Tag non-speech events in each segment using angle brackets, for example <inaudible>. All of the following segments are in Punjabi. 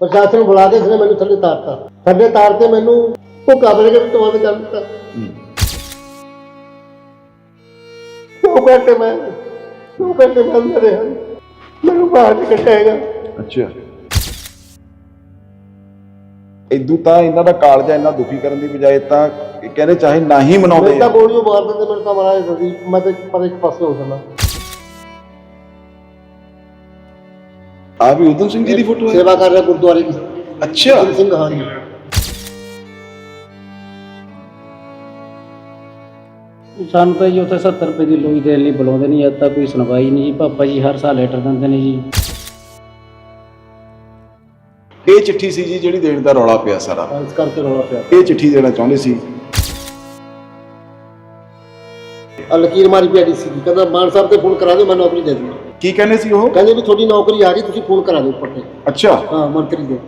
ਪ੍ਰਸ਼ਾਸਨ ਬੁਲਾ ਕੇ ਇਸਨੇ ਮੈਨੂੰ ਥੱਲੇ ਤਾਰਤਾ। ਥੱਲੇ ਤਾਰ ਕੇ ਮੈਨੂੰ ਉਹ ਕਮਰੇ ਦੇ ਵਿੱਚ ਬੰਦ ਕਰ ਦਿੱਤਾ। ਉਹ ਘੰਟੇ ਮੈਂ ਉਹ ਘੰਟੇ ਮੈਂ ਅੰਦਰ ਰਿਹਾ। ਮੈਨੂੰ ਬਾਹਰ ਨਹੀਂ ਕੱਢਿਆਗਾ ਅੱਛਾ। ਇਦੋਂ ਤਾਂ ਇਹਨਾਂ ਦਾ ਕਾਲਜਾ ਇੰਨਾ ਦੁਖੀ ਕਰਨ ਦੀ ਬਜਾਏ ਤਾਂ ਕਹਿੰਦੇ ਚਾਹੇ ਨਾ ਹੀ ਮਨਾਉਂਦੇ ਮੈਂ ਤਾਂ ਗੋਲੀਆਂ ਮਾਰ ਦਿੰਦੇ ਮੈਨੂੰ ਤਾਂ ਮਰਾ ਦਿੰਦੀ ਮੈਂ ਤਾਂ ਪਰ ਇੱਕ ਪਾਸੇ ਹੋ ਜਾਣਾ ਆ ਵੀ ਉਦਮ ਸਿੰਘ ਜੀ ਦੀ ਫੋਟੋ ਹੈ। ਸੇਵਾ ਕਰ ਰਿਹਾ ਗੁਰਦੁਆਰੇ ਦੀ। ਅੱਛਾ। ਗੁਰੂ ਸਿੰਘ ਹਾਂ ਜੀ। ਸਾਨੂੰ ਤਾਂ ਜੀ ਉੱਥੇ 70 ਰੁਪਏ ਦੀ ਲੋਈ ਦੇਣ ਲਈ ਬੁਲਾਉਂਦੇ ਨਹੀਂ ਅੱਜ ਤੱਕ ਕੋਈ ਸੁਣਵਾਈ ਨਹੀਂ ਜੀ। ਪਾਪਾ ਜੀ ਹਰ ਸਾਲ ਲੈਟਰ ਦਿੰਦੇ ਨੇ ਜੀ। ਇਹ ਚਿੱਠੀ ਸੀ ਜੀ ਜਿਹੜੀ ਦੇਣ ਦਾ ਰੌਲਾ ਪਿਆ ਸਾਰਾ। ਇਸ ਕਰਕੇ ਰੋਣਾ ਪਿਆ। ਇਹ ਚਿੱਠੀ ਦੇਣਾ ਚਾਹੁੰਦੇ ਸੀ। ਆ ਲਕੀਰ ਮਾਰੀ ਪਿਆ ਸੀ ਕਹਿੰਦਾ ਮਾਨ ਸਾਹਿਬ ਤੇ ਫੋਨ ਕਰਾ ਦਿਓ ਮੈਂ ਨੌਕਰੀ ਦੇ ਦੂੰਗਾ ਕੀ ਕਹਿੰਦੇ ਸੀ ਉਹ? ਕਹਿੰਦੇ ਵੀ ਤੁਹਾਡੀ ਨੌਕਰੀ ਆ ਗਈ ਤੁਸੀਂ ਫੋਨ ਕਰਾ ਦਿਓ ਉੱਪਰ ਤੇ। ਅੱਛਾ। ਹਾਂ ਮੰਤਰੀ ਦੇ।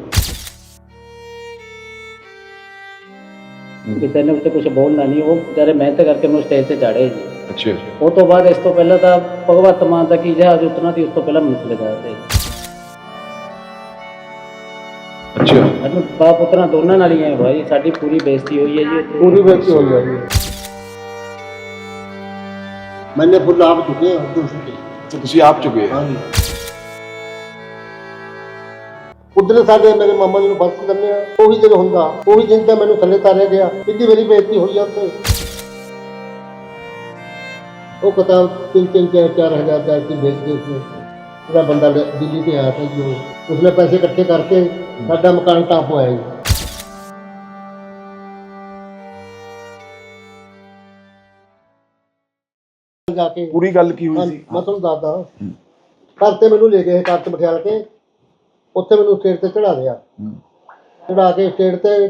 ਵੀ ਤੈਨੂੰ ਉੱਤੇ ਕੁਝ ਬੋਲਣਾ ਨਹੀਂ ਉਹ ਵਿਚਾਰੇ ਮਿਹਨਤ ਕਰਕੇ ਮੈਨੂੰ ਸਟੇਜ ਤੇ ਚਾੜੇ ਜੀ। ਅੱਛਾ। ਉਹ ਤੋਂ ਬਾਅਦ ਇਸ ਤੋਂ ਪਹਿਲਾਂ ਤਾਂ ਭਗਵਤ ਮਾਨ ਦਾ ਕੀ ਜਹਾਜ਼ ਉਤਰਨਾ ਸੀ ਉਸ ਤੋਂ ਪਹਿਲਾਂ ਮੈਨੂੰ ਚਲੇ ਜਾਂਦੇ ਅੱਛਾ। ਸਾਨੂੰ ਬਾਪ ਉਤਰਨਾ ਦੋਨਾਂ ਨਾਲ ਹੀ ਹੈ ਭਾਈ ਸਾਡੀ ਪੂਰੀ ਬੇਇੱਜ਼ਤੀ ਹੋਈ ਹੈ ਜੀ ਉੱਥੇ। ਪੂਰੀ ਬੇਇੱਜ਼ਤੀ ਹੋ ਜਾਣੀ ਮੈਨੇ ਫੁੱਲ ਆਪ ਚੁੱਕੇ ਹਾਂ ਦੂਸਰੇ ਤੇ ਤੁਸੀਂ ਆਪ ਚੁਕੇ ਹਾਂ। ਜੀ ਉਧਰ ਸਾਡੇ ਮੇਰੇ ਮਾਮਾ ਜੀ ਨੂੰ ਬਸ ਕਰਨੇ ਆ। ਉਹੀ ਦਿਨ ਹੁੰਦਾ, ਉਹੀ ਦਿਨ ਤਾਂ ਮੈਨੂੰ ਥੱਲੇ ਤਾਰਿਆ ਗਿਆ। ਕਿੰਨੀ ਮੇਰੀ ਬੇਇੱਜ਼ਤੀ ਹੋਈ ਆ ਉੱਥੇ। ਉਹ ਕਿਤਾਬ ਤਿੰਨ ਤਿੰਨ, ਚਾਰ ਚਾਰ ਹਜ਼ਾਰ ਦਾ ਕੀ ਵੇਚ ਕੇ ਉਸਨੇ ਉਹਦਾ ਬੰਦਾ ਦਿੱਲੀ ਤੇ ਆਇਆ ਸੀ ਜੋ ਉਸਨੇ ਪੈਸੇ ਇਕੱਠੇ ਕਰਕੇ ਸਾਡਾ ਮਕਾਨ ਟਾਪ ਹੋਇਆ ਜੀ। ਜਾ ਕੇ। ਪੂਰੀ ਗੱਲ ਕੀ ਹੋਈ ਸੀ? ਮੈਂ ਤੁਹਾਨੂੰ ਦੱਸਦਾ। ਘਰ ਤੇ ਮੈਨੂੰ ਲੈ ਗਏ ਘਰ ਤੇ ਕੇ। ਉੱਥੇ ਮੈਨੂੰ ਸਟੇਜ ਤੇ ਚੜਾ ਦਿਆ ਹੂੰ। ਚੜਾ ਕੇ ਸਟੇਜ ਤੇ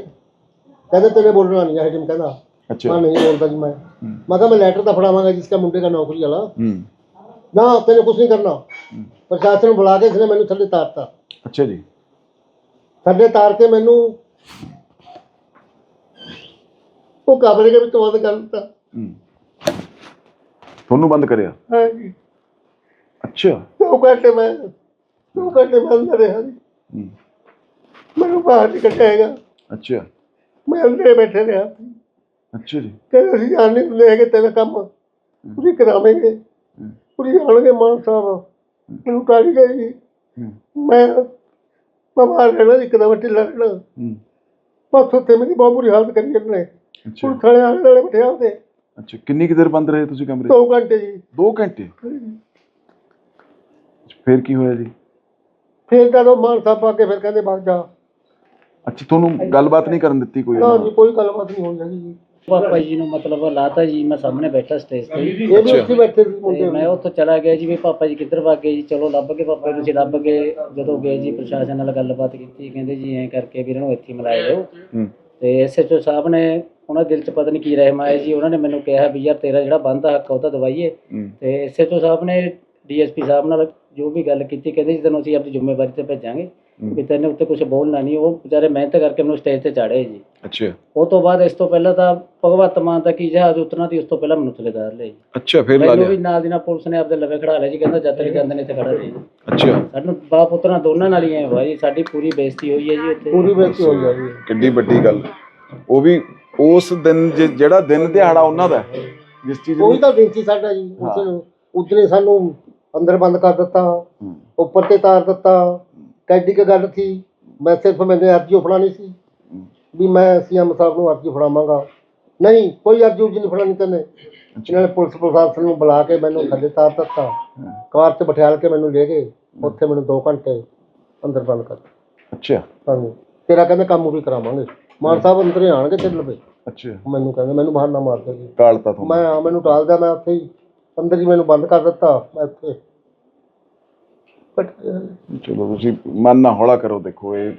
ਕਹਿੰਦੇ ਤੇਰੇ ਬੋਲਣਾ ਨਹੀਂ ਹੈ ਜਿਮ ਕਹਿੰਦਾ। ਅੱਛਾ। ਮੈਂ ਨਹੀਂ ਬੋਲਦਾ ਜੀ ਮੈਂ। ਮੈਂ ਕਿਹਾ ਮੈਂ ਲੈਟਰ ਤਾਂ ਫੜਾਵਾਂਗਾ ਜਿਸਕਾ ਮੁੰਡੇ ਦਾ ਨੌਕਰੀ ਵਾਲਾ। ਨਾ ਤੈਨੂੰ ਕੁਝ ਨਹੀਂ ਕਰਨਾ। ਪ੍ਰਸ਼ਾਸਨ ਨੂੰ ਬੁਲਾ ਕੇ ਇਸਨੇ ਮੈਨੂੰ ਥੱਲੇ ਤਾਰਤਾ। ਅੱਛਾ ਜੀ। ਥੱਲੇ ਤਾਰ ਕੇ ਮੈਨੂੰ ਉਹ ਕਮਰੇ ਦੇ ਵਿੱਚ ਬੰਦ ਕਰ ਦਿੱਤਾ। ਤੁਹਾਨੂੰ ਬੰਦ ਕਰਿਆ? ਹਾਂਜੀ। ਅੱਛਾ। ਦੋ ਘੰਟੇ ਮੈਂ ਦੋ ਘੰਟੇ ਮੈਂ ਅੰਦਰ ਰਿਹਾ ਜੀ। ਹੂੰ। ਮੈਨੂੰ ਬਾਹਰ ਨਹੀਂ ਕੱਢਿਆਗਾ ਅੱਛਾ। ਮੈਂ ਅੰਦਰ ਬੈਠੇ ਰਿਹਾ। ਅੱਛਾ ਜੀ। ਕਹਿੰਦੇ ਅਸੀਂ ਜਾਣ ਨਹੀਂ ਦਿੰਦੇ ਹੈਗੇ ਤੇਰਾ ਕੰਮ। ਪੂਰੀ ਕਰਾਵੇਂਗੇ। ਪੂਰੀ ਆਉਣਗੇ ਮਾਨ ਸਾਹਿਬ। ਮੈਨੂੰ ਟਾਲੀ ਗਏ ਜੀ। ਹੂੰ। ਮੈਂ ਮੈਂ ਬਾਹਰ ਰਹਿਣਾ ਜੀ, ਇੱਕਦਮ ਢਿੱਲਾ ਰਹਿਣਾ। ਹੂੰ। ਬਸ ਉੱਥੇ ਮੇਰੀ ਬਹੁਤ ਬੁਰੀ ਹਾਲਤ ਕਰੀ ਜਾਂਦੇ ਨੇ ਅੱਛਾ। ਪੁਲਿਸ ਵਾਲੇ ਆਲੇ ਦੁਆਲੇ ਬਿਠਿਆ ਹੁੰਦੇ ਅੱਛਾ ਕਿੰਨੀ ਕੁ ਦੇਰ ਬੰਦ ਰਹੇ ਤੁਸੀਂ ਕਮਰੇ 'ਚ? ਦੋ ਘੰਟੇ ਜੀ। ਦੋ ਘੰਟੇ? ਫਿਰ ਕੀ ਹੋਇਆ ਜੀ? ਫਿਰ ਜਦੋਂ ਮਾਨ ਸਾਹਿਬ ਆ ਕੇ ਫਿਰ ਕਹਿੰਦੇ ਬਾਗ ਜਾ। ਅੱਛਾ ਤੁਹਾਨੂੰ ਗੱਲਬਾਤ ਨਹੀਂ ਕਰਨ ਦਿੱਤੀ ਕੋਈ? ਨਾ ਜੀ ਕੋਈ ਗੱਲਬਾਤ ਨਹੀਂ ਹੋਈ ਹੈਗੀ ਜੀ। ਪਾਪਾ ਜੀ ਨੂੰ ਮਤਲਬ ਲਾਤਾ ਜੀ ਮੈਂ ਸਾਹਮਣੇ ਬੈਠਾ ਸਟੇਜ ਤੇ। ਇਹ ਵੀ ਉੱਥੇ ਬੈਠੇ ਸੀ ਤੇ ਮੈਂ ਉੱਥੋਂ ਚਲਾ ਗਿਆ ਜੀ ਵੀ ਪਾਪਾ ਜੀ ਕਿੱਧਰ ਭੱਗ ਗਏ ਜੀ? ਚਲੋ ਲੱਭ ਕੇ ਪਾਪਾ ਜੀ ਤੁਸੀਂ ਲੱਭ ਕੇ ਜਦੋਂ ਗਏ ਜੀ ਪ੍ਰਸ਼ਾਸਨ ਨਾਲ ਗੱਲਬਾਤ ਕੀਤੀ ਕਹਿੰਦੇ ਜੀ ਐਂ ਕਰਕੇ ਵੀ ਇਹਨਾਂ ਨੂੰ ਇੱਥੇ ਮਿਲਾਏ ਹੂੰ। ਤੇ ਐਸਐਚਓ ਸਾਹਿਬ ਨੇ ਉਹਨਾਂ ਦਿਲ 'ਚ ਪਤਾ ਨਹੀਂ ਕੀ ਰਹਿਮ ਆਇਆ ਜੀ ਉਹਨਾਂ ਨੇ ਮੈਨੂੰ ਕਿਹਾ ਵੀ ਯਾਰ ਤੇਰਾ ਜਿਹੜਾ ਬੰਦਾ ਹੱਕ ਆ ਉਹ ਤਾਂ ਦਵਾਈਏ। ਤੇ ਐਸਐਚਓ ਸਾਹਿਬ ਨੇ ਡੀਐਸਪੀ ਸਾਹਿਬ ਨਾਲ ਜੋ ਵੀ ਗੱਲ ਕੀਤੀ ਕਹਿੰਦੇ ਜੀ ਤੈਨੂੰ ਅਸੀਂ ਆਪਣੀ ਜ਼ਿੰਮੇਵਾਰੀ ਤੇ ਭੇਜਾਂਗੇ ਵੀ ਤੈਨੂੰ ਉੱਤੇ ਕੁਝ ਬੋਲਣਾ ਨਹੀਂ ਉਹ ਵਿਚਾਰੇ ਮਿਹਨਤ ਕਰਕੇ ਮੈਨੂੰ ਸਟੇਜ ਤੇ ਚਾੜੇ ਜੀ। ਅੱਛਾ। ਉਹ ਤੋਂ ਬਾਅਦ ਇਸ ਤੋਂ ਪਹਿਲਾਂ ਤਾਂ ਭਗਵਤ ਮਾਨ ਦਾ ਕੀ ਜਹਾਜ਼ ਉਤਰਨਾ ਸੀ ਉਸ ਤੋਂ ਪਹਿਲਾਂ ਮੈਨੂੰ ਥੱਲੇ ਲਿਆ ਜੀ। ਅੱਛਾ ਫਿਰ ਲਾ ਮੈਨੂੰ ਵੀ ਲਿਆ ਨਾਲ ਦੀ ਨਾਲ ਪੁਲਿਸ ਨੇ ਆਪਦੇ ਲਵੇ ਖੜਾ ਲਿਆ ਜੀ ਕਹਿੰਦਾ ਜਦ ਤੱਕ ਜਾਂਦੇ ਨੇ ਇੱਥੇ ਖੜਾ ਰਹੀ। ਅੱਛਾ। ਸਾਨੂੰ ਬਾਪ ਉਤਰਨਾ ਦੋਨਾਂ ਨਾਲ ਹੀ ਹੈ ਭਾਈ ਸਾਡੀ ਪੂਰੀ ਬੇਇੱਜ਼ਤੀ ਹੋਈ ਹੈ ਜੀ ਉੱਥੇ। ਪੂਰੀ ਬੇਇੱਜ਼ਤੀ ਹੋ ਜਾਣੀ ਕਿੰਨੀ ਵੱਡੀ ਗੱਲ। ਉਹ ਵੀ ਉਸ ਦਿਨ ਜਿ- ਜਿਹੜਾ ਦਿਨ ਦਿਹਾੜਾ ਉਹਨਾਂ ਦਾ ਹੈ, ਜਿਸ ਚੀਜ਼ ਉਹੀ ਤਾਂ ਸੀ ਸਾਡਾ ਜੀ। ਉਸ ਨੂੰ ਉਦਨੇ ਸਾਨੂੰ ਅੰਦਰ ਬੰਦ ਕਰ ਦਿੱਤਾ ਹੂੰ, ਉੱਪਰ ਤੇ ਤਾਰ ਦਿੱਤਾ ਕੈਡੀ ਕੀ ਗੱਲ ਸੀ ਮੈਂ ਸਿਰਫ ਮੈਨੇ ਅਰਜੀ ਫੜਾਣੀ ਸੀ ਵੀ ਮੈਂ ਸੀਐਮ ਸਾਹਿਬ ਨੂੰ ਅਰਜੀ ਫੜਾਵਾਂਗਾ। ਨਹੀਂ ਕੋਈ ਅਰਜੀ ਉਰਜੀ ਨਹੀਂ ਫੜਾਣੀ ਤੈਨੇ। ਇਹਨਾਂ ਨੇ ਪੁਲਿਸ ਪ੍ਰਸ਼ਾਸਨ ਨੂੰ ਬੁਲਾ ਕੇ ਮੈਨੂੰ ਥੱਲੇ ਤਾਰ ਦਿੱਤਾ। ਕਾਰ 'ਚ ਬਿਠਾਲ ਕੇ ਮੈਨੂੰ ਲੈ ਗਏ। ਉੱਥੇ ਮੈਨੂੰ 2 ਘੰਟੇ ਅੰਦਰ ਬੰਦ ਕਰ। ਅੱਛਾ। ਹਾਂਜੀ। ਤੇਰਾ ਕਹਿੰਦੇ ਕੰਮ ਵੀ ਕਰਾਵਾਂਗੇ। ਮਾਨ ਸਾਹਿਬ ਅੰਦਰ ਹੀ ਆਣਗੇ ਤੇਰੇ ਲਵੇ। ਅੱਛਾ। ਮੈਨੂੰ ਕਹਿੰਦੇ ਮੈਨੂੰ ਬਾਹਰ ਨਾ ਮਾਰ ਦੇ ਜੀ ਕਾਲਤਾ ਤੁਹਾਨੂੰ। ਮੈਂ ਮੈਨੂੰ ਟਾਲਦਾ ਮੈਂ ਉੱਥੇ ਹੀ। ਅੰਦਰ ਹੀ ਮੈਨੂੰ ਬੰਦ ਕਰ ਦਿੱਤਾ ਮੈਂ ਉੱਥੇ। ਬਟ ਚਲੋ ਤੁਸੀਂ ਮਨ ਨਾ ਹੌਲਾ ਕਰੋ ਦੇਖੋ ਇਹ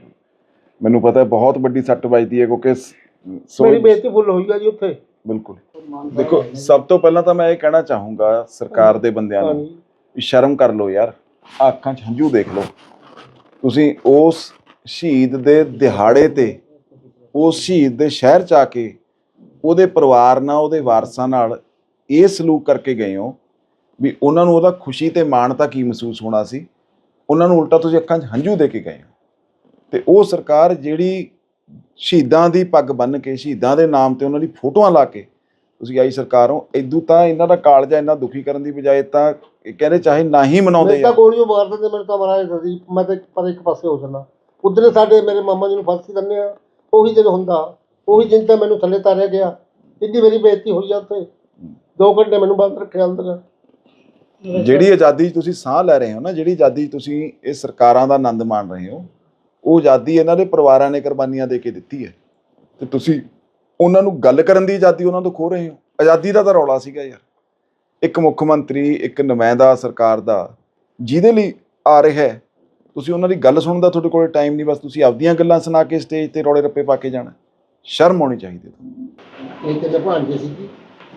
ਮੈਨੂੰ ਪਤਾ ਹੈ ਬਹੁਤ ਵੱਡੀ ਸੱਟ ਵੱਜਦੀ ਹੈ ਕਿਉਂਕਿ ਸ- ਮੇਰੀ ਬੇਇੱਜ਼ਤੀ ਫੁੱਲ ਹੋਈ ਆ ਜੀ ਉੱਥੇ। ਬਿਲਕੁਲ। ਦੇਖੋ ਸਭ ਤੋਂ ਪਹਿਲਾਂ ਤਾਂ ਮੈਂ ਇਹ ਕਹਿਣਾ ਚਾਹੂੰਗਾ ਸਰਕਾਰ ਦੇ ਬੰਦਿਆਂ ਨੂੰ ਵੀ ਸ਼ਰਮ ਕਰ ਲਓ ਯਾਰ ਆਹ ਅੱਖਾਂ 'ਚ ਹੰਝੂ ਦੇਖ ਲਓ। ਤੁਸੀਂ ਉਸ ਸ਼ਹੀਦ ਦੇ ਦਿਹਾੜੇ ਤੇ ਉਸ ਸ਼ਹੀਦ ਦੇ ਸ਼ਹਿਰ 'ਚ ਆ ਕੇ ਉਹਦੇ ਪਰਿਵਾਰ ਨਾਲ ਉਹਦੇ ਵਾਰਸਾਂ ਨਾਲ ਇਹ ਸਲੂਕ ਕਰਕੇ ਗਏ ਹੋ ਵੀ ਉਹਨਾਂ ਨੂੰ ਉਹਦਾ ਖੁਸ਼ੀ ਤੇ ਮਾਣ ਤਾਂ ਕੀ ਮਹਿਸੂਸ ਹੋਣਾ ਸੀ? ਉਹਨਾਂ ਨੂੰ ਉਲਟਾ ਤੁਸੀਂ ਅੱਖਾਂ 'ਚ ਹੰਝੂ ਦੇ ਕੇ ਗਏ ਤੇ ਉਹ ਸਰਕਾਰ ਜਿਹੜੀ ਸ਼ਹੀਦਾਂ ਦੀ ਪੱਗ ਬੰਨ੍ਹ ਕੇ ਸ਼ਹੀਦਾਂ ਦੇ ਨਾਮ ਤੇ ਉਹਨਾਂ ਦੀ ਫੋਟੋਆਂ ਲਾ ਕੇ ਤੁਸੀਂ ਆਈ ਸਰਕਾਰ ਇਦੋਂ ਤਾਂ ਇਹਨਾਂ ਦਾ ਕਾਲਜਾ ਇੰਨਾ ਦੁਖੀ ਕਰਨ ਦੀ ਬਜਾਏ ਤਾਂ ਇਹ ਕਹਿੰਦੇ ਚਾਹੇ ਨਾ ਹੀ ਮਨਾਉਂਦੇ ਮੈਂ ਤਾਂ ਆ। ਗੋਲੀਆਂ ਮਾਰ ਦਿੰਦੇ ਮੈਨੂੰ ਤਾਂ ਮਰਾ ਦਿੰਦੀ ਮੈਂ ਤਾਂ ਪਰ ਇੱਕ ਪਾਸੇ ਹੋ ਜਾਣਾ ਉਧਰ ਸਾਡੇ ਮੇਰੇ ਮਾਮਾ ਜੀ ਨੂੰ ਫਾਂਸੀ ਦਿੰਦੇ ਆ ਉਹੀ ਦਿਨ ਹੁੰਦਾ ਉਹੀ ਦਿਨ ਤਾਂ ਮੈਨੂੰ ਥੱਲੇ ਤਾਰਿਆ ਗਿਆ। ਇੰਨੀ ਮੇਰੀ ਬੇਇੱਜ਼ਤੀ ਹੋਈ ਆ ਉੱਥੇ। ਦੋ ਘੰਟੇ ਮੈਨੂੰ ਬੰਦ ਰੱਖਿਆ ਅੰਦਰ। ਜਿਹੜੀ ਆਜ਼ਾਦੀ 'ਚ ਤੁਸੀਂ ਸਾਹ ਲੈ ਰਹੇ ਹੋ ਨਾ ਜਿਹੜੀ ਆਜ਼ਾਦੀ 'ਚ ਤੁਸੀਂ ਇਹ ਸਰਕਾਰਾਂ ਦਾ ਆਨੰਦ ਮਾਣ ਰਹੇ ਹੋ ਉਹ ਆਜ਼ਾਦੀ ਇਹਨਾਂ ਦੇ ਪਰਿਵਾਰਾਂ ਨੇ ਕੁਰਬਾਨੀਆਂ ਦੇ ਕੇ ਦਿੱਤੀ ਹੈ। ਤੇ ਤੁਸੀਂ ਉਹਨਾਂ ਨੂੰ ਗੱਲ ਕਰਨ ਦੀ ਆਜ਼ਾਦੀ ਉਹਨਾਂ ਤੋਂ ਖੋ ਰਹੇ ਹੋ। ਆਜ਼ਾਦੀ ਦਾ ਤਾਂ ਰੌਲਾ ਸੀਗਾ ਯਾਰ। ਇੱਕ ਮੁੱਖ ਮੰਤਰੀ ਇੱਕ ਨੁਮਾਇੰਦਾ ਸਰਕਾਰ ਦਾ ਜਿਹਦੇ ਲਈ ਆ ਰਿਹਾ ਹੈ। ਤੁਸੀਂ ਉਹਨਾਂ ਦੀ ਗੱਲ ਸੁਣਨ ਦਾ ਤੁਹਾਡੇ ਕੋਲ ਟਾਈਮ ਨਹੀਂ ਬਸ ਤੁਸੀਂ ਆਪਦੀਆਂ ਗੱਲਾਂ ਸੁਣਾ ਕੇ ਸਟੇਜ ਤੇ ਰੌਲੇ ਰੱਪੇ ਪਾ ਕੇ ਜਾਣਾ। ਸ਼ਰਮ ਆਉਣੀ ਚਾਹੀਦੀ ਤੁਹਾਨੂੰ। ਇਹ ਤੇ ਭਾਂਜੇ ਸੀ ਜੀ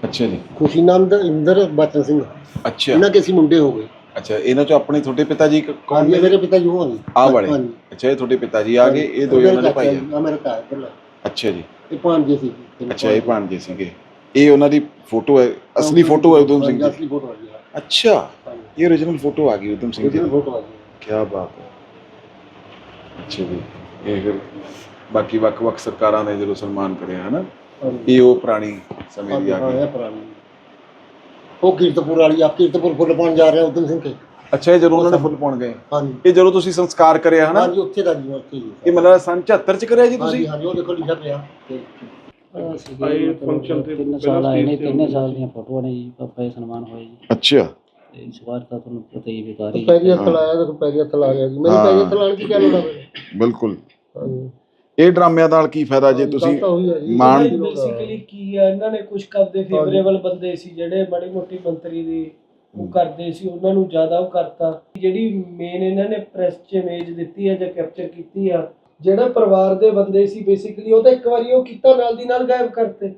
ਅੱਛਾ ਜੀ। ਖੁਸ਼ੀਨੰਦ ਇੰਦਰ ਬਚਨ ਸਿੰਘ। ਅੱਛਾ। ਇਹਨਾਂ ਕੇ ਮੁੰਡੇ ਹੋ ਗਏ। ਅੱਛਾ ਇਹਨਾਂ ਚੋਂ ਆਪਣੇ ਤੁਹਾਡੇ ਪਿਤਾ ਜੀ ਕ- ਕੌਣ ਹਾਂਜੀ ਨੇ? ਮੇਰੇ ਪਿਤਾ ਜੀ ਉਹ ਹਨ ਆਹ ਵਾਲੇ। ਹਾਂਜੀ। ਅੱਛਾ ਇਹ ਤੁਹਾਡੇ ਪਿਤਾ ਜੀ ਆ ਗਏ ਇਹ ਦੋ ਉਹਨਾਂ ਦੇ ਭਾਈ ਆ। ਆ ਮੇਰੇ ਘਰ ਪਹਿਲਾਂ ਅੱਛਾ ਜੀ। ਇਹ ਭਾਂਜੇ ਸੀ। ਅੱਛਾ ਇਹ ਭਾਣਜੇ ਸੀਗੇ। ਇਹ ਉਹਨਾਂ ਦੀ ਫੋਟੋ ਹੈ ਅਸਲੀ ਫੋਟੋ ਹੈ ਉਦਮ ਸਿੰਘ ਦੀ? ਅਸਲੀ ਫੋਟੋ ਆ ਗਈ ਅੱਛਾ ਹਾਂਜੀ। ਇਹ origignal ਫੋਟੋ ਆ ਗਈ ਉਦਮ ਸਿੰਘ ਜੀ ਦੀ ਫੋਟੋ ਆ ਗਈ। ਕੀ ਬਾਤ ਹੈ। ਅੱਛਾ ਜੀ। ਇਹ ਫਿਰ ਬਾਕੀ ਵੱਖ-ਵੱਖ ਸਰਕਾਰਾਂ ਨੇ ਜਦੋਂ ਸਨਮਾਨ ਕਰਿਆ ਇਹ ਉਹ ਪੁਰਾਣੀ ਸਮੇਂ ਦੀ ਆ ਹਾਂ ਗਈ। ਇਹ ਪੁਰਾਣੀ। ਉਹ ਕੀਰਤਪੁਰ ਵਾਲੀ ਆ ਕੀਰਤਪੁਰ ਫੁੱਲ ਪਾਉਣ ਜਾ ਰਿਹਾ ਉਦਮ ਸਿੰਘ ਕੇ। ਅੱਛਾ ਇਹ ਜਦੋਂ ਉਹਨਾਂ ਨੇ ਫੁੱਲ ਪਾਉਣ ਗਏ ਹਾਂਜੀ। ਇਹ ਜਦੋਂ ਤੁਸੀਂ ਸੰਸਕਾਰ ਕਰਿਆ ਹੈ ਨਾ ਹਾਂਜੀ ਉੱਥੇ ਦਾ ਜੀ ਉੱਥੇ ਜੀ ਇਹ ਮਤਲਬ ਸੰਨ 74 ਚ ਕਰਿਆ ਜੀ ਹਾਂਜੀ ਤੁਸੀਂ? ਹਾਂਜੀ ਉਹ ਦੇਖੋ ਲਿਖਿਆ ਪਿਆ। ਤੇ ਆਏ ਫੰਕਸ਼ਨ ਤੇ ਤਿੰਨ ਸਾਲ ਆਏ ਨੇ ਤਿੰਨ ਸਾਲ ਦੀਆਂ ਫੋਟੋਆਂ ਨੇ ਜੀ ਪਾਪਾ ਦੇ ਸਨਮਾਨ ਹੋਏ ਜੀ। ਅੱਛਾ। ਤੇ ਇਸ ਵਾਰ ਤਾਂ ਤੁਹਾਨੂੰ ਪਤਾ ਹੀ ਵਿਕਾਰ ਪੈਰੀ ਹੱਥ ਲਾਇਆ ਦੇਖੋ ਪੈਰੀ ਹੱਥ ਲਾ ਗਿਆ ਜੀ। ਮੇਰੇ ਹਾਂ। ਪੈਰੀ ਹੱਥ ਲਾਉਣ ਦੀ ਕੀ ਲੋੜ ਆ ਮੈਨੂੰ? ਬਿਲਕੁਲ। ਹਾਂਜੀ ਇਹ ਡਰਾਮਿਆਂ ਨਾਲ ਕੀ ਫਾਇਦਾ ਜੇ ਤੁਸੀਂ ਮਾਣ- ਬੇਸਿਕਲੀ ਕੀ ਆ ਇਹਨਾਂ ਨੇ ਕੁਝ ਕਰਦੇ ਫੇਵਰੇਬਲ ਬੰਦੇ ਸੀ ਜਿਹੜੇ ਮਾੜੀ ਮੋਟੀ ਮੰਤਰੀ ਦੀ ਉਹ ਕਰਦੇ ਸੀ ਉਹਨਾਂ ਨੂੰ ਜ਼ਿਆਦਾ ਉਹ ਕਰਤਾ। ਜਿਹੜੀ ਮੇਨ ਇਹਨਾਂ ਨੇ ਪ੍ਰੈਸ 'ਚ ਇਮੇਜ ਦਿੱਤੀ ਹੈ ਜਾਂ ਕੈਪਚਰ ਕੀਤੀ ਆ ਜਿਹੜਾ ਪਰਿਵਾਰ ਦੇ ਬੰਦੇ ਸੀ ਬੇਸਿਕਲੀ ਉਹ ਤਾਂ ਇੱਕ ਵਾਰੀ ਉਹ ਕੀਤਾ ਨਾਲ ਦੀ ਨਾਲ ਗਾਇਬ ਕਰਤੇ।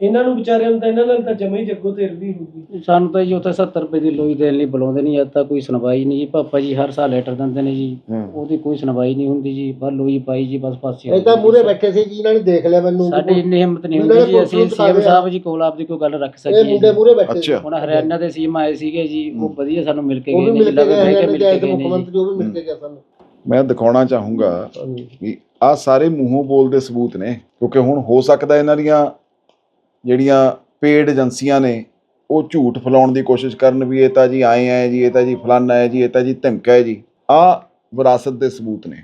ਇਹਨਾਂ ਨੂੰ ਵਿਚਾਰਿਆਂ ਨੂੰ ਤਾਂ ਇਹਨਾਂ ਨਾਲ ਤਾਂ ਜਮੇ ਹੀ ਜੱਗੋ ਤੇਰ ਵੀ ਹੋਊਗੀ ਸਾਨੂੰ ਤਾਂ ਜੀ ਉੱਥੇ 70 ਰੁਪਏ ਦੀ ਲੋਈ ਦੇਣ ਲਈ ਬੁਲਾਉਂਦੇ ਨਹੀਂ ਜਦ ਤੱਕ ਕੋਈ ਸੁਣਵਾਈ ਨਹੀਂ ਜੀ। ਪਾਪਾ ਜੀ ਹਰ ਸਾਲ ਲੈਟਰ ਦਿੰਦੇ ਨੇ ਜੀ। ਹੂੰ। ਉਹਦੀ ਕੋਈ ਸੁਣਵਾਈ ਨਹੀਂ ਹੁੰਦੀ ਜੀ। ਬਸ ਲੋਈ ਪਾਈ ਜੀ ਬਸ ਪਾਸੇ ਇਹ ਤਾਂ ਮੂਰੇ ਬੈਠੇ ਸੀ ਜੀ ਇਹਨਾਂ ਨੇ ਦੇਖ ਲਿਆ ਮੈਨੂੰ। ਸਾਡੀ ਇੰਨੀ ਹਿੰਮਤ ਨਹੀਂ ਹੁੰਦੀ ਜੀ ਅਸੀਂ ਸੀਐਮ ਸਾਹਿਬ ਜੀ ਕੋਲ ਆਪਦੀ ਕੋਈ ਗੱਲ ਰੱਖ ਇਹ ਸਕੀਏ ਮੁੰਡੇ ਜੀ। ਮੂਰੇ ਬੈਠੇ ਅੱਛਾ। ਹੁਣ ਹਰਿਆਣਾ ਦੇ ਸੀਐਮ ਆਏ ਸੀਗੇ ਜੀ ਉਹ ਵਧੀਆ ਸਾਨੂੰ ਮਿਲ ਕੇ ਉਹ ਗਏ ਵੀ ਨੇ ਮਿਲ ਕੇ ਗਏ ਬਹਿ ਕੇ ਨੇ ਮਿਲ ਤੇ ਕੇ ਗਏ ਮੁੱਖ ਨੇ ਜੀ। ਮੰਤਰੀ ਉਹ ਵੀ ਮਿਲ ਕੇ ਗਿਆ ਸਾਨੂੰ। ਮੈਂ ਦਿਖਾਉਣਾ ਚਾਹੂੰਗਾ ਵੀ ਆ ਸਾਰੇ ਮੂੰਹੋਂ ਬੋਲਦੇ ਸਬੂਤ ਨੇ ਕਿਉਂਕਿ ਹੁਣ ਹੋ ਸਕਦਾ ਇਹਨਾਂ ਦੀਆਂ ਜਿਹੜੀਆਂ ਪੇਡ ਏਜੰਸੀਆਂ ਨੇ, ਉਹ ਝੂਠ ਫੈਲਾਉਣ ਦੀ ਕੋਸ਼ਿਸ਼ ਕਰਨ ਵੀ ਇਹ ਤਾਂ ਜੀ ਆਏ ਆਏ ਜੀ, ਇਹ ਤਾਂ ਜੀ ਫਲਾਨਾ ਹੈ ਜੀ, ਇਹ ਤਾਂ ਜੀ ਧਮਕਾ ਹੈ ਜੀ। ਆ ਵਿਰਾਸਤ ਦੇ ਸਬੂਤ ਨੇ।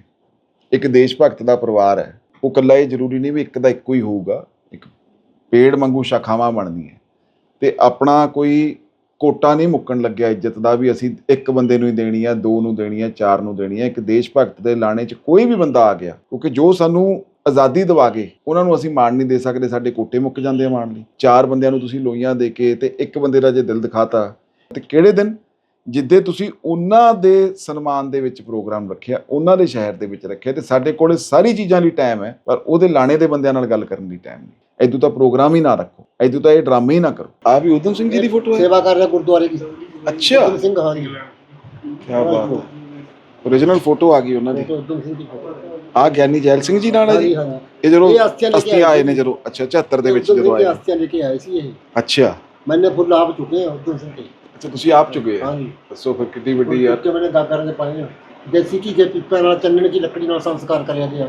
ਇੱਕ ਦੇਸ਼ ਭਗਤ ਦਾ ਪਰਿਵਾਰ ਹੈ। ਉਹ ਇਕੱਲਾ ਇਹ ਜ਼ਰੂਰੀ ਨਹੀਂ ਵੀ ਇੱਕ ਦਾ ਇੱਕੋ ਹੀ ਹੋਊਗਾ। ਇੱਕ ਪੇੜ ਮੰਗੂ ਸ਼ਾਖਾਵਾਂ ਬਣਦੀਆਂ। ਤੇ ਆਪਣਾ ਕੋਈ ਕੋਟਾ ਨਹੀਂ ਮੁੱਕਣ ਲੱਗਿਆ ਇੱਜ਼ਤ ਦਾ ਵੀ ਅਸੀਂ ਇੱਕ ਬੰਦੇ ਨੂੰ ਹੀ ਦੇਣੀ ਆ, ਦੋ ਨੂੰ ਦੇਣੀ ਆ, ਚਾਰ ਨੂੰ ਦੇਣੀ ਆ। ਇੱਕ ਦੇਸ਼ ਭਗਤ ਦੇ ਲਾਣੇ 'ਚ ਕੋਈ ਵੀ ਬੰਦਾ ਆ ਗਿਆ। ਕਿਉਂਕਿ ਜੋ ਸਾਨੂੰ ਆਜ਼ਾਦੀ ਦਿਵਾ ਕੇ ਉਹਨਾਂ ਨੂੰ ਅਸੀਂ ਮਾਣ ਨਹੀਂ ਦੇ ਸਕਦੇ ਸਾਡੇ ਕੋਟੇ ਮੁੱਕ ਜਾਂਦੇ ਆ ਮਾਣ ਲਈ। ਚਾਰ ਬੰਦਿਆਂ ਨੂੰ ਤੁਸੀਂ ਲੋਈਆਂ ਦੇ ਕੇ ਤੇ ਇੱਕ ਬੰਦੇ ਦਾ ਜੇ ਦਿਲ ਦਿਖਾਤਾ ਤੇ ਕਿਹੜੇ ਦਿਨ? ਜਿੱਦੇ ਤੁਸੀਂ ਉਹਨਾਂ ਦੇ ਸਨਮਾਨ ਦੇ ਵਿੱਚ ਪ੍ਰੋਗਰਾਮ ਰੱਖਿਆ ਉਹਨਾਂ ਦੇ ਸ਼ਹਿਰ ਦੇ ਵਿੱਚ ਰੱਖਿਆ ਤੇ ਸਾਡੇ ਕੋਲੇ ਸਾਰੀ ਚੀਜ਼ਾਂ ਲਈ ਟਾਈਮ ਹੈ ਪਰ ਉਹਦੇ ਲਾਣੇ ਦੇ ਬੰਦਿਆਂ ਨਾਲ ਗੱਲ ਕਰਨ ਲਈ ਟਾਈਮ ਨਹੀਂ। ਐਦੂ ਤਾਂ ਪ੍ਰੋਗਰਾਮ ਹੀ ਨਾ ਰੱਖੋ ਐਦੂ ਤਾਂ ਇਹ ਡਰਾਮੇ ਹੀ ਨਾ ਕਰੋ। ਆ ਵੀ ਉਦਮ ਸਿੰਘ ਜੀ ਦੀ ਫੋਟੋ ਹੈ? ਸੇਵਾ ਕਰ ਰਿਹਾ ਗੁਰਦੁਆਰੇ ਦੀ। ਅੱਛਾ। ਉਦਮ ਸਿੰਘ ਹਾਂਜੀ ਕੀ ਬਾਤ ਹੈ। Origignal ਫੋਟੋ ਆ ਗਈ ਉਹਨਾਂ ਦੀ। ਇਹ ਤਾਂ ਉਦਮ ਸਿੰਘ ਦੀ ਫੋਟੋ ਆ ਗਿਆਨੀ ਜੈਲ ਸਿੰਘ ਜੀ ਨਾਲ ਹੈ ਜੀ? ਇਹ ਜਦੋਂ ਇਹ ਅਸਥੀਆਂ ਲੈ ਕੇ ਅਸਥੀਆਂ ਆਏ। ਨੇ ਜਦੋਂ ਅੱਛਾ 74 ਦੇ ਵਿੱਚ ਜਦੋਂ ਆਏ ਦੇ ਅਸਥੀਆਂ ਲੈ ਕੇ ਆਏ ਸੀ ਇਹ। ਅੱਛਾ। ਮੈਨੇ ਫੁੱਲ ਆਪ ਚੁੱਕੇ ਆ ਕੇ। ਅੱਛਾ ਤੁਸੀਂ ਆਪ ਚੁਗੇ ਆ? ਹਾਂਜੀ। ਦੱਸੋ ਫਿਰ ਕਿੱਡੀ ਵੱਡੀ ਯਾਰ ਕਿ ਮੈਨੇ ਗਾਗਰਾਂ ਦੇ ਪਾਏ ਆ। ਦੇਸੀ ਕੀ ਕੇ ਪਿੱਪੇ ਨਾਲ ਚੰਨਣ ਦੀ ਲੱਕੜੀ ਨਾਲ ਸੰਸਕਾਰ ਕਰਿਆ ਗਿਆ।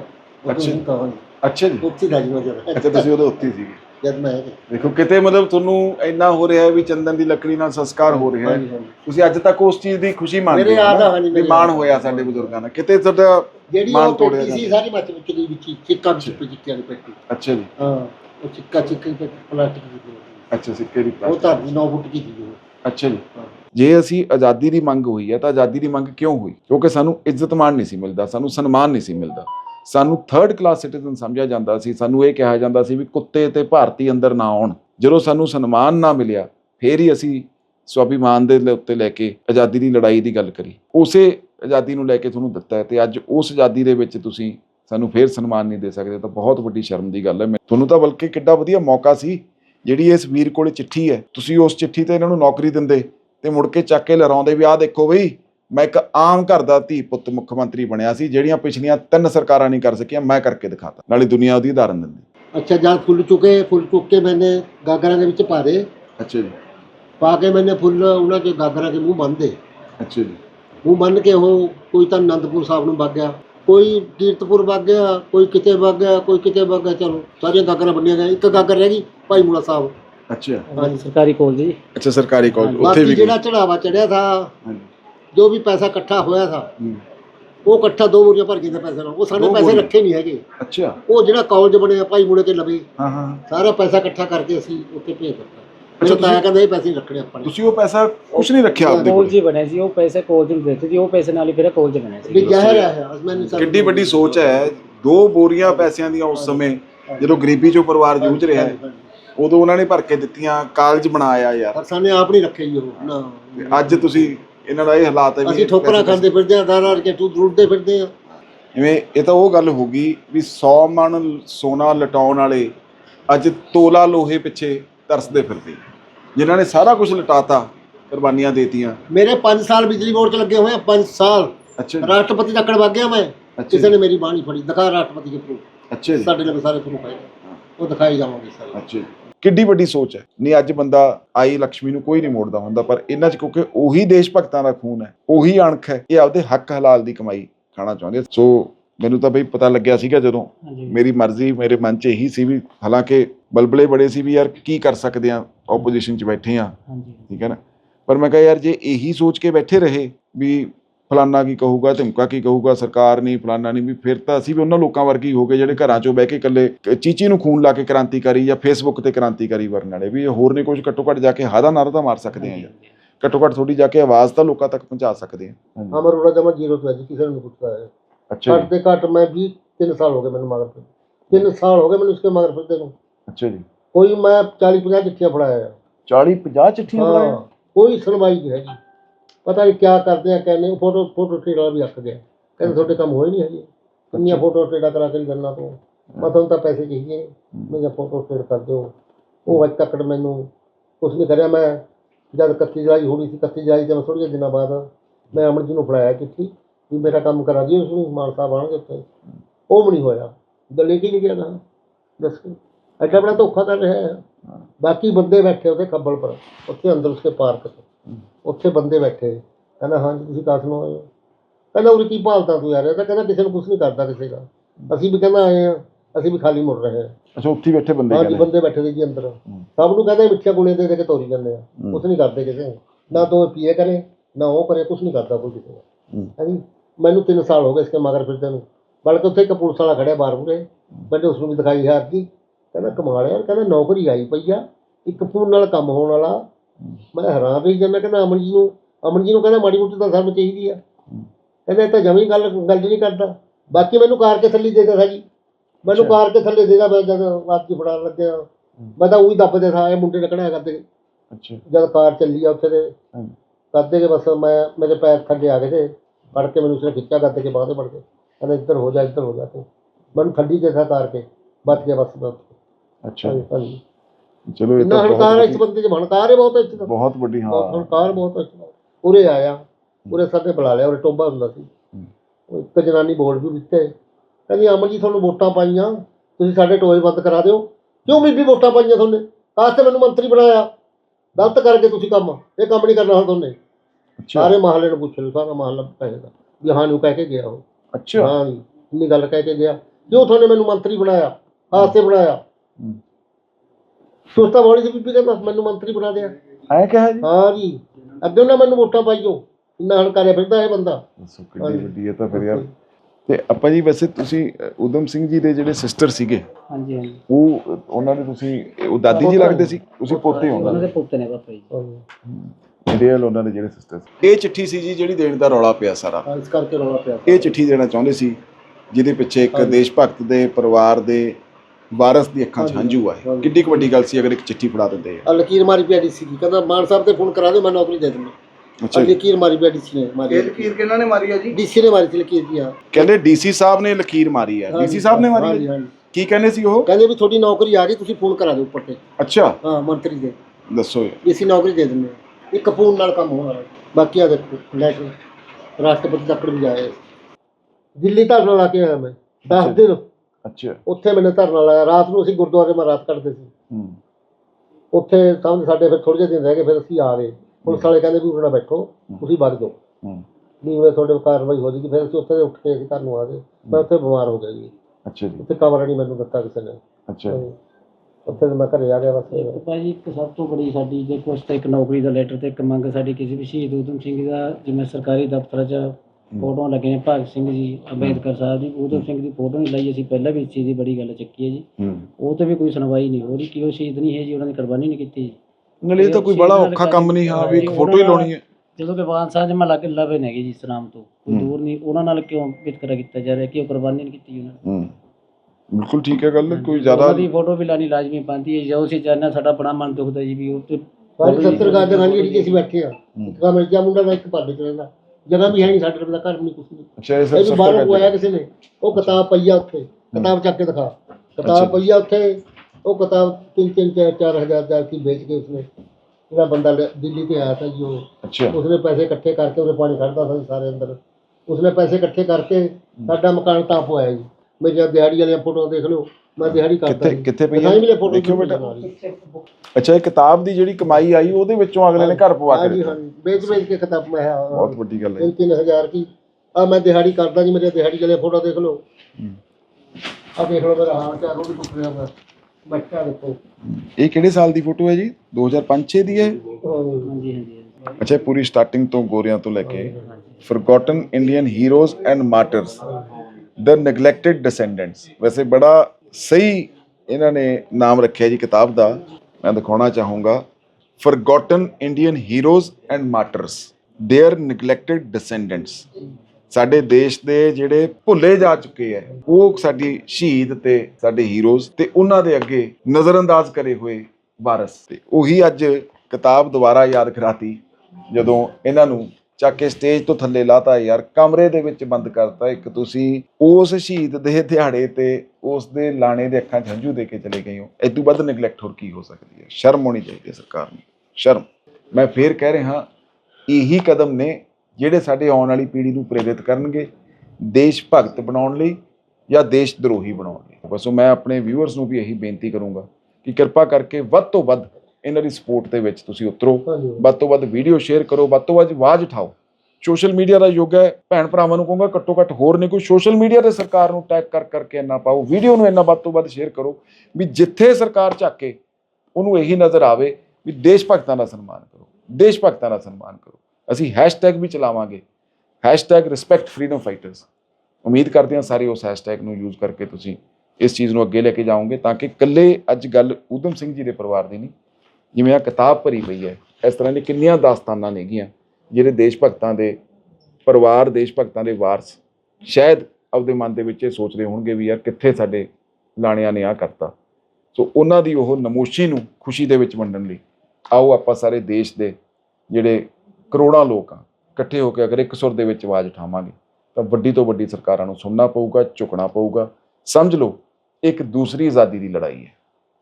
ਅੱਛਾ। ਦਾ ਅੱਛਾ ਜੀ। ਉੱਥੇ ਦਾ ਜੀ ਵਜਰ ਅੱਛਾ ਤੁਸੀਂ ਉਦੋਂ ਹੀ ਸੀਗੇ। ਜਦ ਮੈਂ ਦੇਖੋ ਕਿਤੇ ਮਤਲਬ ਤੁਹਾਨੂੰ ਇੰਨਾ ਹੋ ਰਿਹਾ ਹੈ ਵੀ ਚੰਦਨ ਦੀ ਲੱਕੜੀ ਨਾਲ ਸੰਸਕਾਰ ਹੋ ਰਿਹਾ ਹੈ। ਤੁਸੀਂ ਅੱਜ ਤੱਕ ਉਸ ਚੀਜ਼ ਦੀ ਖੁਸ਼ੀ ਮੰਨਦੇ ਮੇਰੇ ਯਾਦ ਆ, ਨਾ? ਹਾਂਜੀ, ਵੀ ਮਾਣ। ਹੋਇਆ ਸਾਡੇ ਬਜ਼ੁਰਗਾਂ ਨਾਲ। ਕਿਤੇ ਤੁਹਾਡਾ ਜਿਹੜੀ ਉਹ ਤੋੜਿਆ ਪੇਟੀ ਸੀ ਜਾਂਦਾ। ਸਾਰੀ ਮੱਚ ਵਿੱਚ ਗਈ ਵਿੱਚ ਹੀ, ਚਿੱਕਾ ਚਿੱਪੀ ਚਿੱਕੀ ਵਾਲੀ ਪੇਟੀ। ਅੱਛਾ ਜੀ। ਹਾਂ ਉਹ ਚਿੱਕਾ ਚਿੱਕੀ ਪੇਟੀ ਪਲਾਸਟਿਕ ਦੀ ਸੀ। ਅੱਛਾ ਸਿੱਕੇ ਦੀ ਉਹ ਪਲਾਸਟਿਕ। ਤਾਂ 9 ਫੁੱਟ ਦੀ ਸੀ ਉਹ। ਅੱਛਾ ਜੀ। ਹਾਂ। ਜੇ ਅਸੀਂ ਆਜ਼ਾਦੀ ਦੀ ਮੰਗ ਹੋਈ ਹੈ ਤਾਂ ਆਜ਼ਾਦੀ ਦੀ ਮੰਗ ਕਿਉਂ ਹੋਈ? ਕਿਉਂਕਿ ਸਾਨੂੰ ਇੱਜ਼ਤ ਮਾਣ ਨਹੀਂ ਸੀ ਮਿਲਦਾ ਸਾਨੂੰ ਸਨਮਾਨ ਨਹੀਂ ਸੀ ਮਿਲਦਾ। ਸਾਨੂੰ ਥਰਡ ਕਲਾਸ ਸਿਟੀਜ਼ਨ ਸਮਝਿਆ ਜਾਂਦਾ ਸੀ, ਸਾਨੂੰ ਇਹ ਕਿਹਾ ਜਾਂਦਾ ਸੀ ਵੀ ਕੁੱਤੇ ਤੇ ਭਾਰਤੀ ਅੰਦਰ ਨਾ ਆਉਣ। ਜਦੋਂ ਸਾਨੂੰ ਸਨਮਾਨ ਨਾ ਮਿਲਿਆ, ਫੇਰ ਹੀ ਅਸੀਂ ਸਵਾਭਿਮਾਨ ਦੇ ਉੱਤੇ ਲੈ ਕੇ ਆਜ਼ਾਦੀ ਦੀ ਲੜਾਈ ਦੀ ਗੱਲ ਕਰੀ। ਉਸੇ ਆਜ਼ਾਦੀ ਨੂੰ ਲੈ ਕੇ ਤੁਹਾਨੂੰ ਦਿੱਤਾ ਹੈ ਤੇ ਅੱਜ ਉਸ ਆਜ਼ਾਦੀ ਦੇ ਵਿੱਚ ਤੁਸੀਂ ਸਾਨੂੰ ਫੇਰ ਸਨਮਾਨ ਨਹੀਂ ਦੇ ਸਕਦੇ, ਤਾਂ ਬਹੁਤ ਵੱਡੀ ਸ਼ਰਮ ਦੀ ਗੱਲ ਹੈ। ਮੈਂ- ਤੁਹਾਨੂੰ ਤਾਂ ਬਲਕਿ ਕਿੱਡਾ ਵਧੀਆ ਮੌਕਾ ਸੀ, ਜਿਹੜੀ ਇਸ ਵੀਰ ਕੋਲੇ ਚਿੱਠੀ ਹੈ। ਤੁਸੀਂ ਉਸ ਚਿੱਠੀ ਤੇ ਇਹਨਾਂ ਨੂੰ ਨੌਕਰੀ ਦਿੰਦੇ ਤੇ ਮੁੜ ਕੇ ਚੱਕ ਕੇ ਲਹਿਰਾਉਂਦੇ ਵੀ ਆਹ ਦੇਖੋ ਬਈ ਮੈਂ ਇੱਕ ਆਮ ਘਰ ਦਾ ਧੀ ਪੁੱਤ ਮੁੱਖ ਮੰਤਰੀ ਬਣਿਆ ਸੀ ਜਿਹੜੀਆਂ ਪਿਛਲੀਆਂ ਤਿੰਨ ਸਰਕਾਰਾਂ ਨਹੀਂ ਕਰ ਸਕੀਆਂ ਮੈਂ ਕਰਕੇ ਦਿਖਾਤਾ। ਨਾਲੇ ਦੁਨੀਆ ਉਹਦੀ ਉਦਾਹਰਨ ਦਿੰਦੀ। ਅੱਛਾ ਜਦ ਫੁੱਲ ਚੁੱਕੇ ਫੁੱਲ ਚੁੱਕ ਕੇ ਮੈਨੇ ਗਾਗਰਾਂ ਦੇ ਵਿੱਚ ਪਾ ਦੇ। ਅੱਛਾ ਜੀ। ਪਾ ਕੇ ਮੈਨੇ ਫੁੱਲ ਉਹਨਾਂ ਦੇ ਗਾਗਰਾਂ ਦੇ ਮੂੰਹ ਬੰਨ੍ਹਦੇ ਅੱਛਾ ਜੀ। ਮੂੰਹ ਬੰਨ ਕੇ ਉਹ ਕੋਈ ਤਾਂ ਆਨੰਦਪੁਰ ਸਾਹਿਬ ਨੂੰ ਵਗ ਗਿਆ ਕੋਈ ਕੀਰਤਪੁਰ ਵਗ ਗਿਆ ਕੋਈ ਕਿਤੇ ਵਗ ਗਿਆ ਕੋਈ ਕਿਤੇ ਵਗ ਗਿਆ ਚਲੋ ਸਾਰੀਆਂ ਗਾਗਰਾਂ ਬੰਨੀਆਂ ਗਈਆਂ ਇੱਕ ਗਾਗਰ ਰਹਿ ਗਈ ਭਾਈ ਮੂਲਾ ਸਾਹਿਬ। ਅੱਛਾ। ਹਾਂਜੀ ਸਰਕਾਰੀ ਕਾਲਜ ਜੀ ਅੱਛਾ ਸਰਕਾਰੀ ਕਾਲਜ ਉੱਥੇ ਵੀ ਜਿਹੜਾ ਚੜਾਵਾ ਚੜਿਆ ਥਾ ਹਾਂਜੀ। ਜੋ ਵੀ ਪੈਸਾ ਇਕੱਠਾ ਹੋਇਆ ਹੂੰ। ਉਹ ਇਕੱਠਾ ਦੋ ਬੋਰੀਆਂ ਭਰ ਕੇ ਦੇ ਪੈਸੇ ਨਾਲ ਉਹ ਸਾਡੇ ਦੋ ਪੈਸੇ ਬੋਰੀਆਂ? ਰੱਖੇ ਨਹੀਂ ਹੈਗੇ। ਅੱਛਾ। ਉਹ ਜਿਹੜਾ ਕਾਲਜ ਬਣਿਆ ਭਾਈ ਮੂਲੇ ਤੇ ਲਵੇ। ਹਾਂ ਹਾਂ। ਸਾਰਾ ਪੈਸਾ ਇਕੱਠਾ ਕਰਕੇ ਅਸੀਂ ਉੱਥੇ ਭੇਜ ਦਿੱਤਾ। ਅੱਛਾ, ਤਾਂ ਤੁਸੀਂ- ਕਹਿੰਦਾ ਇਹ ਪੈਸੇ ਨਹੀਂ ਰੱਖਣੇ ਆਪਾਂ ਨੇ। ਤੁਸੀਂ ਉਹ ਪੈਸਾ ਕੁਝ ਨਹੀਂ ਰੱਖਿਆ ਆਪਦੇ ਕੋਲ? ਕਾਲਜ ਹੀ ਬਣਿਆ ਸੀ ਉਹ ਪੈਸੇ ਕਾਲਜ ਨੂੰ ਦਿੱਤੇ ਸੀ ਉਹ ਪੈਸੇ ਨਾਲ ਹੀ ਫਿਰ ਕਾਲਜ ਬਣਿਆ ਸੀ। ਜ਼ਾਹਿਰ ਹੈ ਮੈਨੂੰ ਸਭ- ਕਿੱਡੀ ਵੱਡੀ ਸੋਚ ਹੈ। ਦੋ ਬੋਰੀਆਂ ਪੈਸਿਆਂ ਦੀਆਂ ਉਸ ਸਮੇਂ ਜਦੋਂ ਗਰੀਬੀ ਚੋਂ ਪਰਿਵਾਰ ਜੂਝ ਰਿਹਾ ਹੈ ਉਦੋਂ ਉਹਨਾਂ ਨੇ ਭਰ ਕੇ ਦਿੱਤੀਆਂ ਕਾਲਜ ਬਣਾਇਆ ਯਾਰ। ਪਰ ਸਾਨੇ ਆਪ ਨਹੀਂ ਰੱਖੇ ਜੀ ਉਹ ਨਾ। ਅੱਜ ਤੁਸੀਂ ਇਹਨਾਂ ਦਾ ਇਹ ਹਾਲਾਤ ਹੈ ਵੀ ਅਸੀਂ ਠੋਕਰਾਂ ਖਾਂਦੇ ਫਿਰਦੇ ਆ ਦਾਰ ਕੇ ਤੂੰ ਰੁੱਟਦੇ ਫਿਰਦੇ ਆ ਜਿਵੇਂ ਇਹ ਤਾਂ ਉਹ ਗੱਲ ਹੋ ਗਈ ਵੀ 100 ਮਣ ਸੋਨਾ ਲਟਾਉਣ ਵਾਲੇ ਅੱਜ ਤੋਲਾ ਲੋਹੇ ਪਿੱਛੇ ਤਰਸਦੇ ਫਿਰਦੇ। ਜਿਨ੍ਹਾਂ ਨੇ ਸਾਰਾ ਕੁਝ ਲਟਾਤਾ ਕੁਰਬਾਨੀਆਂ ਦੇਤੀਆਂ। ਮੇਰੇ 5 ਸਾਲ ਬਿਜਲੀ ਬੋਰਡ 'ਚ ਲੱਗੇ ਹੋਏ ਆ 5 ਸਾਲ। ਅੱਛਾ ਜੀ, ਰਾਸ਼ਟਰਪਤੀ ਤੱਕ ਵਗ ਗਿਆ ਮੈਂ। ਕਿਸੇ ਨੇ ਮੇਰੀ ਬਾਣੀ ਫੜੀ। ਦਿਖਾ ਰਾਸ਼ਟਰਪਤੀ ਦੇ ਪ੍ਰੂਫ ਅੱਛਾ ਜੀ। ਸਾਡੇ ਲਈ ਸਾਰੇ ਪ੍ਰੂਫ ਹੈ। ਉਹ ਦਿਖਾਈ ਜਾਵਾਂਗੇ ਸਾਰੇ। ਅੱਛਾ ਜੀ। ਕਿੱਡੀ ਵੱਡੀ ਸੋਚ ਹੈ। ਨਹੀਂ ਅੱਜ ਬੰਦਾ ਆਈ ਲక్ష్ਮੀ ਨੂੰ ਕੋਈ ਨਹੀਂ ਮੋੜਦਾ ਹੁੰਦਾ ਪਰ ਇਹਨਾਂ 'ਚ ਕਿਉਂਕਿ ਉਹੀ ਦੇਸ਼ ਭਗਤਾਂ ਦਾ ਖੂਨ ਹੈ ਉਹੀ ਅਣਖ ਹੈ ਇਹ ਆਪਦੇ ਹੱਕ ਹਲਾਲ ਦੀ ਕਮਾਈ ਖਾਣਾ ਚਾਹੁੰਦੇ। ਸੋ ਮੈਨੂੰ ਤਾਂ ਬਈ ਪਤਾ ਲੱਗਿਆ ਸੀਗਾ ਜਦੋਂ ਮੇਰੀ ਮਰਜ਼ੀ ਮੇਰੇ ਮਨ 'ਚ ਇਹੀ ਸੀ ਵੀ ਹਾਲਾਂਕਿ ਬਲਬਲੇ ਬੜੇ ਸੀ ਵੀ ਯਾਰ ਕੀ ਕਰ ਸਕਦੇ ਆ ਆਪੋਜੀਸ਼ਨ 'ਚ ਬੈਠੇ ਆ। ਠੀਕ ਹੈ ਨਾ? ਪਰ ਮੈਂ ਕਿਹਾ ਯਾਰ ਜੇ ਇਹੀ ਸੋਚ ਕੇ ਬੈਠੇ ਰਹੇ ਵੀ ਫਲਾਨਾ ਕੀ ਕਹੂਗਾ ਧਮਕਾ ਕੀ ਕਹੂਗਾ ਸਰਕਾਰ ਨਹੀਂ ਫਲਾਨਾ ਨਹੀਂ ਵੀ ਫਿਰ ਤਾਂ ਅਸੀਂ ਵੀ ਉਹਨਾਂ ਲੋਕਾਂ ਵਰਗੇ ਹੀ ਹੋ ਗਏ ਜਿਹੜੇ ਘਰਾਂ 'ਚੋਂ ਬਹਿ ਕੇ ਇਕੱਲੇ ਚੀਚੀ ਨੂੰ ਖੂਨ ਲਾ ਕੇ ਕ੍ਰਾਂਤੀਕਾਰੀ ਜਾਂ ਫੇਸਬੁੱਕ ਤੇ ਕ੍ਰਾਂਤੀਕਾਰੀ ਵਰਨ ਵਾਲੇ ਵੀ ਇਹ ਹੋਰ ਨੇ ਕੁਝ ਘੱਟੋ ਘੱਟ ਜਾ ਕੇ ਹਾਦਾ ਨਾਰਾ ਤਾਂ ਮਾਰ ਸਕਦੇ ਆ ਯਾਰ ਘੱਟੋ ਘੱਟ ਥੋੜੀ ਜਾ ਕੇ ਆਵਾਜ਼ ਤਾਂ ਲੋਕਾਂ ਤੱਕ ਪਹੁੰਚਾ ਸਕਦੇ ਆ। ਅਮਰ ਉਹਦਾ ਜਮਾ ਜ਼ੀਰੋ ਤੋਂ ਹੈ ਜੀ ਕਿਸੇ ਨੂੰ ਨਹੀਂ ਪੁੱਛਦਾ ਹੈ ਅੱਛਾ ਘੱਟ ਤੇ ਘੱਟ ਮੈਂ 20 3 ਸਾਲ ਹੋ ਗਏ ਮੈਨੂੰ ਮਗਰ ਫਿਰਦੇ 3 ਸਾਲ ਹੋ ਗਏ ਮੈਨੂੰ ਉਸਕੇ ਮਗਰ ਫਿਰਦੇ ਨੂੰ। ਅੱਛਾ ਜੀ। ਕੋਈ ਮੈਂ 40 50 ਚਿੱਠੀਆਂ ਫੜਾਇਆ ਆ। 40 50 ਚਿੱਠੀਆਂ ਹਾਂ ਬਣਾਈਆਂ ਕੋਈ ਸੁਣਵਾਈ ਨਹੀਂ ਹੈਗੀ ਪਤਾ ਨਹੀਂ ਕਿਆ ਕਰਦੇ ਆ ਕਹਿੰਦੇ ਫੋਟੋ ਫੋਟੋ ਟੇੜਾ ਵੀ ਅੱਕ ਗਿਆ। ਕਹਿੰਦੇ ਤੁਹਾਡੇ ਕੰਮ ਹੋਏ ਨਹੀਂ ਹੈਗੇ ਇੰਨੀਆਂ ਫੋਟੋ ਟੇੜਾ ਕਰਾ ਕੇ ਗੰਨਾ ਤੋਂ। ਮੈਂ ਤੁਹਾਨੂੰ ਤਾਂ ਪੈਸੇ ਚਾਹੀਏ ਮੇਰਾ ਫੋਟੋ ਟੇੜ ਕਰ ਦਿਓ। ਉਹ ਅੱਜ ਤੱਕ ਮੈਨੂੰ ਕੁਛ ਨਹੀਂ ਕਰਿਆ। ਮੈਂ ਜਦ 31 ਜੁਲਾਈ ਹੋਣੀ ਸੀ 31 ਜੁਲਾਈ ਤੇ ਮੈਂ ਥੋੜ੍ਹੇ ਜਿਹੇ ਦਿਨਾਂ ਬਾਅਦ ਮੈਂ ਅਮਰ ਜੀ ਨੂੰ ਫੜਾਇਆ ਚਿੱਠੀ ਵੀ ਮੇਰਾ ਕੰਮ ਕਰਾ ਦਿਓ ਉਸ ਨੂੰ ਮਾਨ ਸਾਹਿਬ ਆਣਗੇ ਉੱਤੇ ਉਹ ਵੀ ਨਹੀਂ ਹੋਇਆ। ਗੱਲੇ ਕੀ ਨਹੀਂ ਗਿਆ ਨਾ ਦੱਸੋ। ਐਡਾ ਬੜਾ ਧੋਖਾ ਕਰ ਰਿਹਾ ਹੈ। ਬਾਕੀ ਬੰਦੇ ਬੈਠੇ ਉਹਦੇ ਖੱਬਲ ਪਰ। ਉੱਥੇ ਅੰਦਰ ਉਸਕੇ ਪਾਰਕ ਤੇ। ਉੱਥੇ ਬੰਦੇ ਬੈਠੇ। ਕਹਿੰਦਾ ਹਾਂਜੀ ਤੁਸੀਂ ਕਾਸ ਨੂੰ ਆਏ ਹੋ? ਕਹਿੰਦਾ ਉਰੇ ਕੀ ਭਾਲਦਾ ਤੂੰ ਯਾਰ? ਇਹ ਤਾਂ ਕਹਿੰਦਾ ਕਿਸੇ ਨੂੰ ਕੁਝ ਨਹੀਂ ਕਰਦਾ ਕਿਸੇ ਦਾ। ਅਸੀਂ ਵੀ ਕਹਿੰਦਾ ਆਏ ਆ ਅਸੀਂ ਵੀ ਖਾਲੀ ਮੁੜ ਰਹੇ ਹਾਂ। ਅੱਛਾ ਉੱਥੇ ਹੀ ਬੈਠੇ ਬੰਦੇ ਹਾਂਜੀ ਕਹਿੰਦੇ। ਬੰਦੇ ਬੈਠੇ ਨੇ ਜੀ ਅੰਦਰ। ਸਭ ਨੂੰ ਕਹਿੰਦਾ ਮਿੱਠੀਆਂ ਗੁਣੇ ਦੇ ਦੇ ਕੇ ਤੋਰੀ ਜਾਂਦੇ ਆ। ਕੁਝ ਨਹੀਂ ਕਰਦੇ ਕਿਸੇ ਨੂੰ। ਨਾ ਦੋ ਪੀਏ ਕਰੇ ਨਾ ਉਹ ਕਰੇ ਕੁਝ ਨਹੀਂ ਕਰਦਾ ਕੋਈ ਕਿਸੇ ਦਾ। ਹੂੰ। ਹਾਂਜੀ ਮੈਨੂੰ 3 ਸਾਲ ਹੋ ਗਏ ਇਸਕੇ ਮਗਰ ਫਿਰਦੇ ਨੂੰ। ਬਲਕਿ ਉੱਥੇ ਇੱਕ ਪੁਲਿਸ ਵਾਲਾ ਖੜਿਆ ਬਾਹਰ ਮੂਰੇ। ਮੈंने ਉਸ ਨੂੰ ਵੀ ਦਿਖਾਈ ਹੈ ਜੀ ਕਹਿੰਦਾ ਕਮਾਲ ਯਾਰ ਕਹਿੰਦਾ ਨੌਕਰੀ ਆਈ ਪਈ ਆ। ਇੱਕ ਫੋਨ ਨਾਲ ਕੰਮ ਹੋਣ ਵਾਲਾ ਮੈਂ ਹੈਰਾਨ ਰਹੀ ਜਾਂਦਾ ਕਹਿੰਦਾ ਅਮਨ ਜੀ ਨੂੰ ਅਮਨ ਜੀ ਨੂੰ ਕਹਿੰਦਾ ਮਾੜੀ ਮੋਟੀ ਤਾਂ ਸਾਨੂੰ ਚਾਹੀਦੀ ਆ। ਕਹਿੰਦਾ ਇਹ ਤਾਂ ਜਮੀ ਗੱਲ ਗੱਲ ਨਹੀਂ ਕਰਦਾ। ਬਾਕੀ ਮੈਨੂੰ ਕਾਰ ਕੇ ਥੱਲੇ ਦੇ ਦਿੱਤਾ ਜੀ ਮੈਨੂੰ। ਕਾਰ ਕੇ ਥੱਲੇ ਦੇ ਦਿੱਤਾ ਮੈਂ ਜਦ ਵਾਪਸੀ ਫੜਾਉਣ ਲੱਗਿਆ। ਮੈਂ ਤਾਂ ਉਹੀ ਦੱਬਦੇ ਥਾ ਇਹ ਮੁੰਡੇ ਨਿਕੜਿਆ ਕਰਦੇ। ਅੱਛਾ। ਜਦ ਕਾਰ ਚੱਲੀ ਆ ਉੱਥੇ ਦੇ। ਕਰਦੇ ਕੇ ਬਸ ਮੈਂ ਮੇਰੇ ਪੈਰ ਥੱਲੇ ਆ ਗਏ ਤੇ ਫੜ ਕੇ ਮੈਨੂੰ ਉਸਨੇ ਖਿੱਚਿਆ ਕਰਦੇ ਕੇ ਬਾਹਰ ਫੜ ਕੇ। ਕਹਿੰਦਾ ਇੱਧਰ ਹੋ ਜਾ ਇੱਧਰ ਹੋ ਜਾ ਤੂੰ। ਮੈਨੂੰ ਠੰਡੀ ਦੇ ਥਾ ਕਾਰ ਕੇ ਬਚ ਗਿਆ ਬਸ ਮੈਂ। ਅੱਛਾ। ਹਾਂਜੀ। ਚਲੋ ਇਹ ਇੰਨਾ ਤਾਂ ਹੰਕਾਰ ਹੈ ਇਸ ਬੰਦੇ 'ਚ ਹੰਕਾਰ ਹੈ ਬਹੁਤ ਤਾਂ। ਬਹੁਤ ਵੱਡੀ ਹਾਂ। ਹੰਕਾਰ ਬਹੁਤ ਹੈ। ਉਰੇ ਆਇਆ ਉਰੇ ਨੇ ਬੁਲਾ ਲਿਆ ਉਰੇ ਟੋਬਾ ਹੁੰਦਾ ਸੀ। ਉਹ ਇੱਕ ਜਨਾਨੀ ਬੋਲ ਵੀ ਦਿੱਤੇ। ਕਹਿੰਦੀ ਅਮਨ ਜੀ ਤੁਹਾਨੂੰ ਵੋਟਾਂ ਪਾਈਆਂ ਤੁਸੀਂ ਸਾਡੇ ਟੋਏ ਬੰਦ ਕਰਾ ਦਿਓ। ਕਿਉਂ ਬੀਬੀ ਵੋਟਾਂ ਪਾਈਆਂ ਤੁਹਾਨੂੰ? ਕਾਸਤੇ ਮੈਨੂੰ ਮੰਤਰੀ ਬਣਾਇਆ। ਗਲਤ ਕਰਕੇ ਤੁਸੀਂ ਕੰਮ ਇਹ ਕੰਮ ਨਹੀਂ ਕਰਨਾ ਹੁਣ ਤੁਹਾਨੂੰ। ਅੱਛਾ। ਸਾਰੇ ਮਹੱਲੇ ਨੂੰ ਪੁੱਛ ਲਓ ਸਾਰਾ ਮਹੱਲਾ ਕਹੇਗਾ ਵੀ ਹਾਂ ਨੂੰ ਕਹਿ ਕੇ ਗਿਆ ਉਹ। ਅੱਛਾ। ਹਾਂ ਜੀ ਇੰਨੀ ਗੱਲ ਕਹਿ ਕੇ ਗਿਆ। ਕਿਉਂ ਤੁਹਾਨੂੰ ਮੈਨੂੰ ਮੰਤਰੀ ਬਣਾਇਆ ਕਾਸਤੇ ਬਣਾਇਆ? ਹੂੰ। ਸੋਚਤਾ ਬੋਲੀ ਸੀ ਬੀਬੀ ਕਹਿੰਦਾ ਮੈਨੂੰ ਮੰਤਰੀ ਬਣਾ ਦਿਆ। ਐ ਕਿਹਾ ਜੀ? ਹਾਂ ਜੀ। ਅੱਗੇ ਨਾ ਮੈਨੂੰ ਵੋਟਾਂ ਪਾਈਓ। ਇੰਨਾ ਹਣਕਾਰਿਆ ਫਿਰਦਾ ਇਹ ਬੰਦਾ। ਦੱਸੋ ਕਿੰਨੀ ਵੱਡੀ ਹੈ ਤਾਂ ਫਿਰ ਯਾਰ। ਤੇ ਆਪਾਂ ਜੀ ਵੈਸੇ ਤੁਸੀਂ ਅ, ਉਦਮ ਸਿੰਘ ਜੀ ਦੇ ਜਿਹੜੇ ਸਿਸਟਰ ਸੀਗੇ ਹਾਂਜੀ ਹਾਂਜੀ। ਉਹ ਅ, ਉਹਨਾਂ ਦੇ ਤੁਸੀਂ ਉਹ ਦਾਦੀ ਜੀ ਲੱਗਦੇ ਸੀ? ਤੁਸੀਂ ਪੋਤੇ ਹੋ ਉਹਨਾਂ ਉਹਨਾਂ ਦੇ ਦੇ ਪੁੱਤ ਨੇ ਪਾਪਾ ਜੀ। ਰਿਅਲ ਉਹਨਾਂ ਦੇ ਜਿਹੜੇ ਸਿਸਟਰ ਇਹ ਚਿੱਠੀ ਸੀ ਜੀ ਜਿਹੜੀ ਦੇਣ ਦਾ ਰੌਲਾ ਪਿਆ ਸਾਰਾ। ਹਾਂ, ਇਸ ਕਰਕੇ ਰੌਲਾ ਪਿਆ। ਇਹ ਚਿੱਠੀ ਦੇਣਾ ਚਾਹੁੰਦੇ ਸੀ ਜਿਹਦੇ ਪਿੱਛੇ ਇੱਕ ਦੇਸ਼ ਭਗਤ ਦੇ ਪਰਿਵਾਰ ਦੇ ਵਾਰਸ ਦੀ ਅੱਖਾਂ 'ਚ ਹੰਝੂ ਆਏ। ਕਿੱਡੀ ਕੁ ਵੱਡੀ ਗੱਲ ਸੀ ਅਗਰ ਇੱਕ ਚਿੱਠੀ ਫੜਾ ਦਿੰਦੇ ਆ। ਆ ਲਕੀਰ ਮਾਰੀ ਪਿਆ ਡੀਸੀ ਦੀ ਕਹਿੰਦਾ ਮਾਨ ਸਾਹਿਬ ਤੇ ਫੋਨ ਕਰਾ ਦਿਓ ਮੈਂ ਨੌਕਰੀ ਦੇ ਦਿੰਦਾ। ਅੱਛਾ ਆ ਜੀ। ਲਕੀਰ ਮਾਰੀ ਪਿਆ ਡੀਸੀ ਨੇ ਮਾਰੀ ਇਹ ਲਕੀਰ। ਕਿਹਨਾਂ ਨੇ ਮਾਰੀ ਆ ਜੀ? ਡੀਸੀ ਨੇ ਮਾਰੀ ਸੀ ਲਕੀਰ ਜੀ ਹਾਂ। ਕਹਿੰਦੇ ਡੀਸੀ ਸਾਹਿਬ ਨੇ ਲਕੀਰ ਮਾਰੀ ਹੈ ਡੀਸੀ ਸਾਹਿਬ ਨੇ ਮਾਰੀ ਹਾਂਜੀ ਹੈ ਹਾਂਜੀ। ਕੀ ਕਹਿੰਦੇ ਸੀ ਉਹ? ਕਹਿੰਦੇ ਵੀ ਤੁਹਾਡੀ ਨੌਕਰੀ ਆ ਗਈ ਤੁਸੀਂ ਫੋਨ ਕਰਾ ਦਿਓ ਉੱਪਰ ਤੇ। ਅੱਛਾ। ਹਾਂ ਮੰਤਰੀ ਦੇ। ਦੱਸੋ ਵੀ ਅਸੀਂ ਨੌਕਰੀ ਦੇ ਦਿੰਦੇ ਹਾਂ। ਇੱਕ ਫੋਨ ਨਾਲ ਕੰਮ ਹੋਣਾ ਬਾਕੀ ਆ ਦੇਖੋ ਲੈਟਰ ਰਾਸ਼ਟਰਪਤੀ ਤੱਕ ਵੀ ਜਾਏ ਦਿੱਲੀ ਧਰਨਾ ਲਾ ਕੇ ਆਇਆ ਮੈਂ। 10 ਦਿਨ ਅੱਛਾ। ਉੱਥੇ ਮੈंने ਧਰਨਾ ਲਾਇਆ। ਰਾਤ ਨੂੰ ਅਸੀਂ ਗੁਰਦੁਆਰੇ ਮੈਂ ਰਾਤ ਕੱਢਦੇ ਸੀ। ਹੂੰ। ਉੱਥੇ ਸਮਝ ਸਾਡੇ ਫਿਰ ਥੋੜ੍ਹੇ ਜਿਹੇ ਦਿਨ ਰਹਿ ਗਏ ਫਿਰ ਅਸੀਂ ਆ ਗਏ। ਪੁਲਿਸ ਵਾਲੇ ਕਹਿੰਦੇ ਵੀ ਉਰੇ ਨਾ ਬੈਠੋ ਤੁਸੀਂ ਵਗ ਜਾਓ। ਹੂੰ। ਵੀ ਮੈਂ ਤੁਹਾਡੇ ਕਾਰਵਾਈ ਹੋ ਜਾਏਗੀ ਫਿਰ ਅਸੀਂ ਉੱਥੇ ਦੇ ਉੱਠ ਕੇ ਅਸੀਂ ਘਰ ਨੂੰ ਆ ਗਏ। ਮੈਂ ਉੱਥੇ ਬਿਮਾਰ ਹੋ ਗਿਆ ਜੀ। ਅੱਛਾ ਜੀ। ਉੱਥੇ ਕਮਰਾ ਨਹੀਂ ਮੈਨੂੰ ਦਿੱਤਾ ਕਿਸੇ ਨੇ। ਅੱਛਾ। ਜੀ ਉੱਥੇ ਤੇ ਮੈਂ ਘਰੇ ਆ ਗਿਆ ਬਸ। ਇੱਕ ਭਾਜੀ ਇੱਕ ਸਭ ਤੋਂ ਬੜੀ ਸਾਡੀ ਜੇ ਕੁਛ ਤਾਂ ਇੱਕ ਨੌਕਰੀ ਦਾ ਲੈਟਰ ਤੇ ਇੱਕ ਮੰਗ ਸਾਡੀ ਕਿਸੇ ਵੀ ਸ਼ਹੀਦ ਊਧਮ ਸਿੰਘ ਦਾ ਜਿਵੇਂ ਸਰਕਾਰੀ ਦਫ਼ਤਰਾਂ 'ਚ ਫੋਟੋਆਂ ਲੱਗੀਆਂ ਨੇ ਭਗਤ ਸਿੰਘ ਜੀ ਅੰਬੇਦਕਰ ਸਾਹਿਬ ਦੀ ਊਧਮ ਸਿੰਘ ਦੀ ਫੋਟੋ ਨਹੀਂ ਲਾਈ ਅਸੀਂ ਪਹਿਲਾਂ ਵੀ ਇਸ ਚੀਜ਼ ਦੀ ਬੜੀ ਗੱਲ ਚੱਕੀ ਹੈ ਜੀ। ਉਹ ਤੇ ਵੀ ਕੋਈ ਸੁਣਵਾਈ ਨਹੀਂ ਹੋ ਰਹੀ ਕਿ ਉਹ ਸ਼ਹੀਦ ਨਹੀਂ ਹੈ ਜੀ ਉਹਨਾਂ ਦੀ ਕੁਰਬਾਨੀ ਨਹੀਂ ਕੀਤੀ ਜੀ। ਨਾਲੇ ਇਹ ਤਾਂ ਕੋਈ ਬੜਾ ਔਖਾ ਕੰਮ ਨਹੀਂ ਹਾਂ ਵੀ ਇੱਕ ਫੋਟੋ ਹੀ ਲਾਉਣੀ ਹੈ। ਜਦੋਂ ਕਿ ਬਾਨ ਸਾਹਿਬ ਜਮਾ ਲੱਗ ਲਵੇ ਨੇਗੇ ਜੀ ਇਸਲਾਮ ਤੋਂ ਕੋਈ ਦੂਰ ਨਹੀਂ ਉਹਨਾਂ ਨਾਲ ਕਿਉਂ ਵਿਤਕਰਾ ਕੀਤਾ ਜਾ ਰਿਹਾ ਕਿ ਉਹ ਕੁਰਬਾਨੀ ਨਹੀਂ ਕੀਤੀ ਉਹਨਾਂ ਨੇ? ਹੂੰ। ਬਿਲਕੁਲ ਠੀਕ ਹੈ ਗੱਲ ਕੋਈ ਜ਼ਿਆਦਾ ਉਹਨਾਂ ਦੀ ਫੋਟੋ ਵੀ ਲਾਣੀ ਲਾਜ਼ਮੀ ਬਣਦੀ ਹੈ ਜਦੋਂ ਅਸੀਂ ਹਾਂ ਸਾਡਾ ਬੜਾ ਮਨ ਦੁਖਦਾ ਜੀ ਵੀ ਉਹ ਤੇ ਸਾਡੀ ਸੱਤਰ ਗਾਂ ਜਗ੍ਹਾ ਜਿਹੜੀ ਅਸੀਂ ਬੈਠੇ ਆ। ਇੱਕ ਕਮਰੇ ਮਿਰਜ਼ਾ ਮੁੰਡਾ ਦਾ ਇੱਕ ਪਾਡੇ ਚ ਰਹਿੰਦਾ। ਜਗ੍ਹਾ ਵੀ ਹੈ ਨਹੀਂ ਸਾਡੇ ਕੋਲ ਦਾ ਘਰ ਨਹੀਂ ਕੁਛ ਨਹੀਂ ਅੱਛਾ ਇਹ ਇਹ ਸਭ ਵੀ ਸਭ ਬਾਹਰੋਂ ਆਇਆ ਕਿਸੇ ਨੇ ਉਹ ਕਿਤਾਬ ਪਈ ਆ ਉੱਥੇ ਕਿਤਾਬ ਚੱਕ ਕੇ ਦਿਖਾ। ਕਿਤਾਬ ਪਈ ਆ ਉੱਥੇ ਉਹ ਕਿਤਾਬ ਤਿੰਨ ਤਿੰਨ ਚਾਰ ਚਾਰ ਹਜ਼ਾਰ ਦਾ ਕੀ ਵੇਚ ਕੇ ਉਸਨੇ ਜਿਹੜਾ ਬੰਦਾ ਲ- ਦਿੱਲੀ ਤੇ ਆਇਆ था ਜੋ ਅੱਛਾ। ਉਸਨੇ ਪੈਸੇ ਇਕੱਠੇ ਕਰਕੇ ਉਹਨੇ ਪਾਣੀ ਕੱਢਦਾ ਸੀ ਸਾਰੇ ਅੰਦਰ। ਉਸਨੇ ਪੈਸੇ ਇਕੱਠੇ ਕਰਕੇ ਸਾਡਾ ਮਕਾਨ ਟਾਪ ਹੋਇਆ ਜੀ। ਮੇਰੀਆਂ ਦਿਹਾੜੀ ਵਾਲੀਆਂ ਫੋਟੋਆਂ ਦੇਖ ਲਓ। ਮੈਂ ਦਿਹਾੜੀ ਕਰਦਾ ਕਿੱਥੇ। ਕਿੱਥੇ ਪਈ ਵੀ ਫੋਟੋ ਦੇਖਿਓ ਬੇਟਾ। ਅੱਛਾ ਇਹ ਕਿਤਾਬ ਦੀ ਜਿਹੜੀ ਕਮਾਈ ਆਈ ਉਹਦੇ ਵਿੱਚੋਂ ਅਗਲੇ ਨੇ ਘਰ ਪਵਾ ਕੇ ਹਾਂਜੀ ਦਿੱਤਾ ਹਾਂਜੀ। ਵੇਚ ਵੇਚ ਕੇ ਕਿਤਾਬ ਮੈਂ ਹਾਂ। ਬਹੁਤ ਵੱਡੀ ਗੱਲ ਹੈ ਤਿੰਨ ਤਿੰਨ ਹਜ਼ਾਰ ਕੀ। ਆ ਮੈਂ ਦਿਹਾੜੀ ਕਰਦਾ ਜੀ ਮੇਰੇ ਦਿਹਾੜੀ ਵਾਲੇ ਫੋਟੋ ਦੇਖ ਲਓ। ਹੂੰ। ਆ ਦੇਖ ਲਓ ਮੇਰਾ ਹਾਲ ਚਾਲ ਰੋਟੀ ਟੁੱਟ ਰਿਹਾ ਮੈਂ ਬੱਚਾ ਦੇਖੋ। ਇਹ ਕਿਹੜੇ ਸਾਲ ਦੀ ਫੋਟੋ ਹੈ ਜੀ? 2005-6 ਦੀ ਹੈ? ਹਾਂ। ਹਾਂਜੀ ਹਾਂਜੀ। ਅੱਛਾ ਇਹ ਪੂਰੀ ਸਟਾਰਟਿੰਗ ਤੋਂ ਗੋਰਿਆਂ ਤੋਂ ਲੈ ਕੇ forgotten Indian heroes and martyrs the neglected descendants ਵੈਸੇ ਬੜਾ ਸਹੀ ਇਹਨਾਂ ਨੇ ਨਾਮ ਰੱਖਿਆ ਜੀ ਕਿਤਾਬ ਦਾ ਮੈਂ ਦਿਖਾਉਣਾ ਚਾਹੂੰਗਾ forgotten Indian heroes and martyrs their neglected descendants ਸਾਡੇ ਦੇਸ਼ ਦੇ ਜਿਹੜੇ ਭੁੱਲੇ ਜਾ ਚੁੱਕੇ ਐ ਉਹ ਸਾਡੀ ਸ਼ਹੀਦ ਤੇ ਸਾਡੇ ਹੀਰੋਜ਼ ਤੇ ਉਹਨਾਂ ਦੇ ਅੱਗੇ ਨਜ਼ਰਅੰਦਾਜ਼ ਕਰੇ ਹੋਏ ਵਾਰਸ ਤੇ ਉਹੀ ਅੱਜ ਕਿਤਾਬ ਦੁਬਾਰਾ ਯਾਦ ਕਰਾਤੀ ਜਦੋਂ ਇਹਨਾਂ ਨੂੰ ਚੱਕ ਕੇ ਸਟੇਜ ਤੋਂ ਥੱਲੇ ਲਾਤਾ ਯਾਰ, ਕਮਰੇ ਦੇ ਵਿੱਚ ਬੰਦ ਕਰਤਾ ਇੱਕ ਤੁਸੀਂ। ਉਸ ਸ਼ਹੀਦ ਦੇ ਦਿਹਾੜੇ ਤੇ ਉਸ ਦੇ ਲਾਣੇ ਦੇ ਅੱਖਾਂ 'ਚ ਹੰਝੂ ਦੇ ਕੇ ਚਲੇ ਗਏ ਹੋ। ਇਹ ਤੋਂ ਵੱਧ ਨੈਗਲੈਕਟ ਹੋਰ ਕੀ ਹੋ ਸਕਦੀ ਹੈ? ਸ਼ਰਮ ਹੋਣੀ ਚਾਹੀਦੀ ਹੈ ਸਰਕਾਰ ਨੂੰ। ਸ਼ਰਮ। ਮੈਂ ਫੇਰ ਕਹਿ ਰਿਹਾ, ਇਹੀ ਕਦਮ ਨੇ ਜਿਹੜੇ ਸਾਡੇ ਆਉਣ ਵਾਲੀ ਪੀੜ੍ਹੀ ਨੂੰ ਪ੍ਰੇਰਿਤ ਕਰਨਗੇ ਦੇਸ਼ ਭਗਤ ਬਣਾਉਣ ਲਈ ਜਾਂ ਦੇਸ਼ ਦਰੋਹੀ ਬਣਾਉਣ ਲਈ। ਬਸ ਉਹ ਮੈਂ ਆਪਣੇ ਵਿਊਅਰਸ ਨੂੰ ਵੀ ਇਹੀ ਬੇਨਤੀ ਕਰੂੰਗਾ ਕਿ ਕਿਰਪਾ ਕਰਕੇ ਵੱਧ ਤੋਂ ਵੱਧ ਇਹਨਾਂ ਦੀ ਸਪੋਰਟ ਦੇ ਵਿੱਚ ਤੁਸੀਂ ਉਤਰੋ। ਵੱਧ ਤੋਂ ਵੱਧ ਵੀਡੀਓ ਸ਼ੇਅਰ ਕਰੋ ਵੱਧ ਤੋਂ ਵੱਧ ਆਵਾਜ਼ ਉਠਾਓ। ਸੋਸ਼ਲ ਮੀਡੀਆ ਦਾ ਯੁੱਗ ਹੈ। ਭੈਣ ਭਰਾਵਾਂ ਨੂੰ ਕਹੂੰਗਾ ਘੱਟੋ ਘੱਟ ਹੋਰ ਨਹੀਂ ਕੋਈ ਸੋਸ਼ਲ ਮੀਡੀਆ ਤੇ ਸਰਕਾਰ ਨੂੰ ਟੈਗ ਕਰ ਕਰਕੇ ਇੰਨਾ ਪਾਓ। ਵੀਡੀਓ ਨੂੰ ਇੰਨਾ ਵੱਧ ਤੋਂ ਵੱਧ ਸ਼ੇਅਰ ਕਰੋ ਵੀ ਜਿੱਥੇ ਸਰਕਾਰ ਝਾਕੇ ਉਹਨੂੰ ਇਹੀ ਨਜ਼ਰ ਆਵੇ ਵੀ ਦੇਸ਼ ਭਗਤਾਂ ਦਾ ਸਨਮਾਨ ਕਰੋ। ਦੇਸ਼ ਭਗਤਾਂ ਦਾ ਸਨਮਾਨ ਕਰੋ। ਅਸੀਂ ਹੈਸ਼ਟੈਗ ਵੀ ਚਲਾਵਾਂਗੇ। ਹੈਸ਼ਟੈਗ ਰਿਸਪੈਕਟ ਫਰੀडम ਫਾਈਟਰਸ ਉਮੀਦ ਕਰਦੇ ਹਾਂ ਸਾਰੇ ਉਸ ਹੈਸ਼ਟੈਗ ਨੂੰ ਯੂਜ਼ ਕਰਕੇ ਤੁਸੀਂ ਇਸ ਚੀਜ਼ ਨੂੰ ਅੱਗੇ ਲੈ ਕੇ ਜਾਓਗੇ ਤਾਂ ਕਿ ਇਕੱਲੇ ਅੱਜ ਗੱਲ ਊਧਮ ਸਿੰਘ ਜੀ ਦੇ ਪਰਿਵਾਰ ਦੀ ਨਹੀਂ ਜਿਵੇਂ ਆ ਕਿਤਾਬ ਭਰੀ ਪਈ ਹੈ, ਇਸ ਤਰ੍ਹਾਂ ਦੀ ਕਿੰਨੀਆਂ ਦਾਸਤਾਨਾਂ ਨੇਗੀਆਂ ਜਿਹੜੇ ਦੇਸ਼ ਭਗਤਾਂ ਦੇ ਪਰਿਵਾਰ, ਦੇਸ਼ ਭਗਤਾਂ ਦੇ ਵਾਰਸ ਸ਼ਾਇਦ ਆਪਦੇ ਮਨ ਦੇ ਵਿੱਚ ਇਹ ਸੋਚ ਰਹੇ ਹੋਣਗੇ ਵੀ ਯਾਰ ਕਿੱਥੇ ਸਾਡੇ ਲਾਣਿਆਂ ਨੇ ਆ ਕਰਤਾ। ਸੋ ਉਹਨਾਂ ਦੀ ਉਹ ਨਮੋਸ਼ੀ ਨੂੰ ਖੁਸ਼ੀ ਦੇ ਵਿੱਚ ਵੰਡਣ ਲਈ ਆਓ ਆਪਾਂ ਸਾਰੇ ਦੇਸ਼ ਦੇ ਜਿਹੜੇ ਕਰੋੜਾਂ ਲੋਕ ਆ, ਇਕੱਠੇ ਹੋ ਕੇ ਅਗਰ ਇੱਕ ਸੁਰ ਦੇ ਵਿੱਚ ਆਵਾਜ਼ ਉਠਾਵਾਂਗੇ, ਤਾਂ ਵੱਡੀ ਤੋਂ ਵੱਡੀ ਸਰਕਾਰਾਂ ਨੂੰ ਸੁਣਨਾ ਪਊਗਾ, ਝੁਕਣਾ ਪਊਗਾ। ਸਮਝ ਲਓ, ਇੱਕ ਦੂਸਰੀ ਆਜ਼ਾਦੀ ਦੀ ਲੜਾਈ ਹੈ।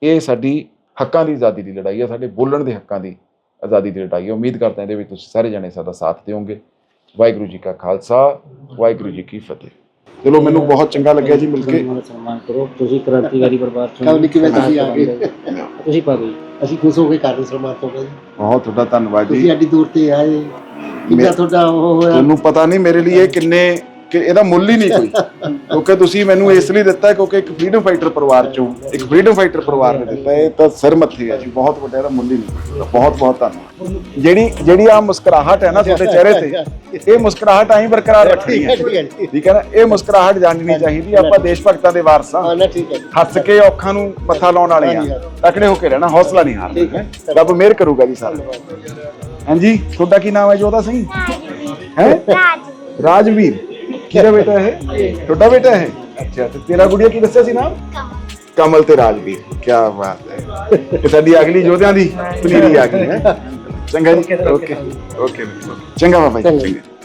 ਇਹ ਸਾਡੀ ਹੱਕਾਂ ਦੀ ਆਜ਼ਾਦੀ ਦੀ ਲੜਾਈ ਹੈ ਸਾਡੇ ਬੋਲਣ ਦੇ ਹੱਕਾਂ ਦੀ ਆਜ਼ਾਦੀ ਦੀ ਲੜਾਈ ਹੈ ਉਮੀਦ ਕਰਦਾ ਇਹਦੇ ਵਿੱਚ ਤੁਸੀਂ ਸਾਰੇ ਜਣੇ ਸਾਡਾ ਸਾਥ ਦਿਓਗੇ। ਵਾਹਿਗੁਰੂ ਜੀ ਕਾ ਖਾਲਸਾ ਵਾਹਿਗੁਰੂ ਜੀ ਕੀ ਫਤਿਹ। ਚਲੋ ਮੈਨੂੰ ਬਹੁਤ ਚੰਗਾ ਲੱਗਿਆ ਜੀ ਮਿਲ ਕੇ। ਸਨਮਾਨ ਕਰੋ। ਤੁਸੀਂ ਕ੍ਰਾਂਤੀਕਾਰੀ ਪਰਿਵਾਰ ਚੋਂ ਕਵਲ ਕਿਵੇਂ ਤੁਸੀਂ ਆ ਗਏ। ਤੁਸੀਂ ਪਾ ਗਏ ਅਸੀਂ ਖੁਸ਼ ਹੋ ਕੇ ਕਰ ਰਹੇ ਸਨਮਾਨ ਤੋਂ ਜੀ ਬਹੁਤ ਤੁਹਾਡਾ ਧੰਨਵਾਦ ਜੀ। ਤੁਸੀਂ ਐਡੀ ਦੂਰ ਤੇ ਆਏ। ਕਿੰਨਾ ਮੈਂ- ਤੁਹਾਡਾ ਉਹ ਹੋਇਆ? ਤੁਹਾਨੂੰ ਪਤਾ ਨਹੀਂ ਮੇਰੇ ਲਈ ਇਹ ਕਿੰਨੇ ਕਿ ਇਹਦਾ ਮੁੱਲ ਹੀ ਨਹੀਂ ਕੋਈ। <laughs> ਕਿਉਂਕਿ ਤੁਸੀਂ ਮੈਨੂੰ ਇਸ ਲਈ ਦਿੱਤਾ ਕਿਉਂਕਿ ਇੱਕ ਫਰੀडम ਫਾਈਟਰ ਪਰਿਵਾਰ ਚੋਂ ਇੱਕ ਫਰੀडम ਫਾਈਟਰ ਪਰਿਵਾਰ ਨੇ ਦਿੱਤਾ। ਇਹ ਤਾਂ ਸਿਰ ਮੱਥੇ ਹੈ ਜੀ ਬਹੁਤ ਵੱਡਾ ਇਹਦਾ ਮੁੱਲ ਹੀ ਨਹੀਂ। ਬਹੁਤ ਬਹੁਤ ਧੰਨਵਾਦ। ਜਿਹੜੀ ਜਿਹੜੀ ਆ ਮੁਸਕਰਾਹਟ ਹੈ ਨਾ ਤੁਹਾਡੇ ਚਿਹਰੇ ਤੇ ਇਹ ਮੁਸਕਰਾਹਟ ਆਈ ਬਰਕਰਾਰ ਰੱਖਣੀ ਹੈ। ਠੀਕ ਹੈ ਨਾ? ਇਹ ਮੁਸਕਰਾਹਟ ਜਾਣਨੀ ਚਾਹੀਦੀ ਆਪਾਂ ਦੇਸ਼ ਭਗਤਾਂ ਦੇ ਵਾਰਸਾਂ ਹਾਂ ਹੱਸ ਕੇ ਔਖਾਂ ਨੂੰ ਮੱਥਾ ਲਾਉਣ ਵਾਲੇ ਆ ਤਕੜੇ ਹੋ ਕੇ ਰਹਿਣਾ ਹੌਸਲਾ ਨਹੀਂ ਹਾਰਨਾ। ਰੱਬ ਮਿਹਰ ਕਰੂਗਾ ਜੀ ਸਾਰੇ। ਹਾਂਜੀ ਤੁਹਾਡਾ ਕੀ ਨਾਮ ਹੈ ਜੋਦਾ ਸਿੰਘ? ਹੈ? ਰਾਜਵੀਰ। ਕਿਹਦਾ ਬੇਟਾ ਹੈ ਤੁਹਾਡਾ ਬੇਟਾ ਹੈ ਅੱਛਾ, ਤੇ ਤੇਰਾ ਗੁੜੀਆ ਕੀ ਦੱਸਿਆ ਸੀ ਨਾਮ? ਕਮਲ ਤੇ ਰਾਜਵੀਰ। ਕੀ ਬਾਤ ਹੈ। ਤੇ ਸਾਡੀ ਅਗਲੀ ਯੋਧਿਆਂ ਦੀ ਪਨੀਰੀ ਆ ਗਈ ਹੈ। ਚੰਗਾ ਜੀ, ਓਕੇ ਓਕੇ। ਚੰਗਾ ਬਾਬਾ ਜੀ, ਚੰਗਾ।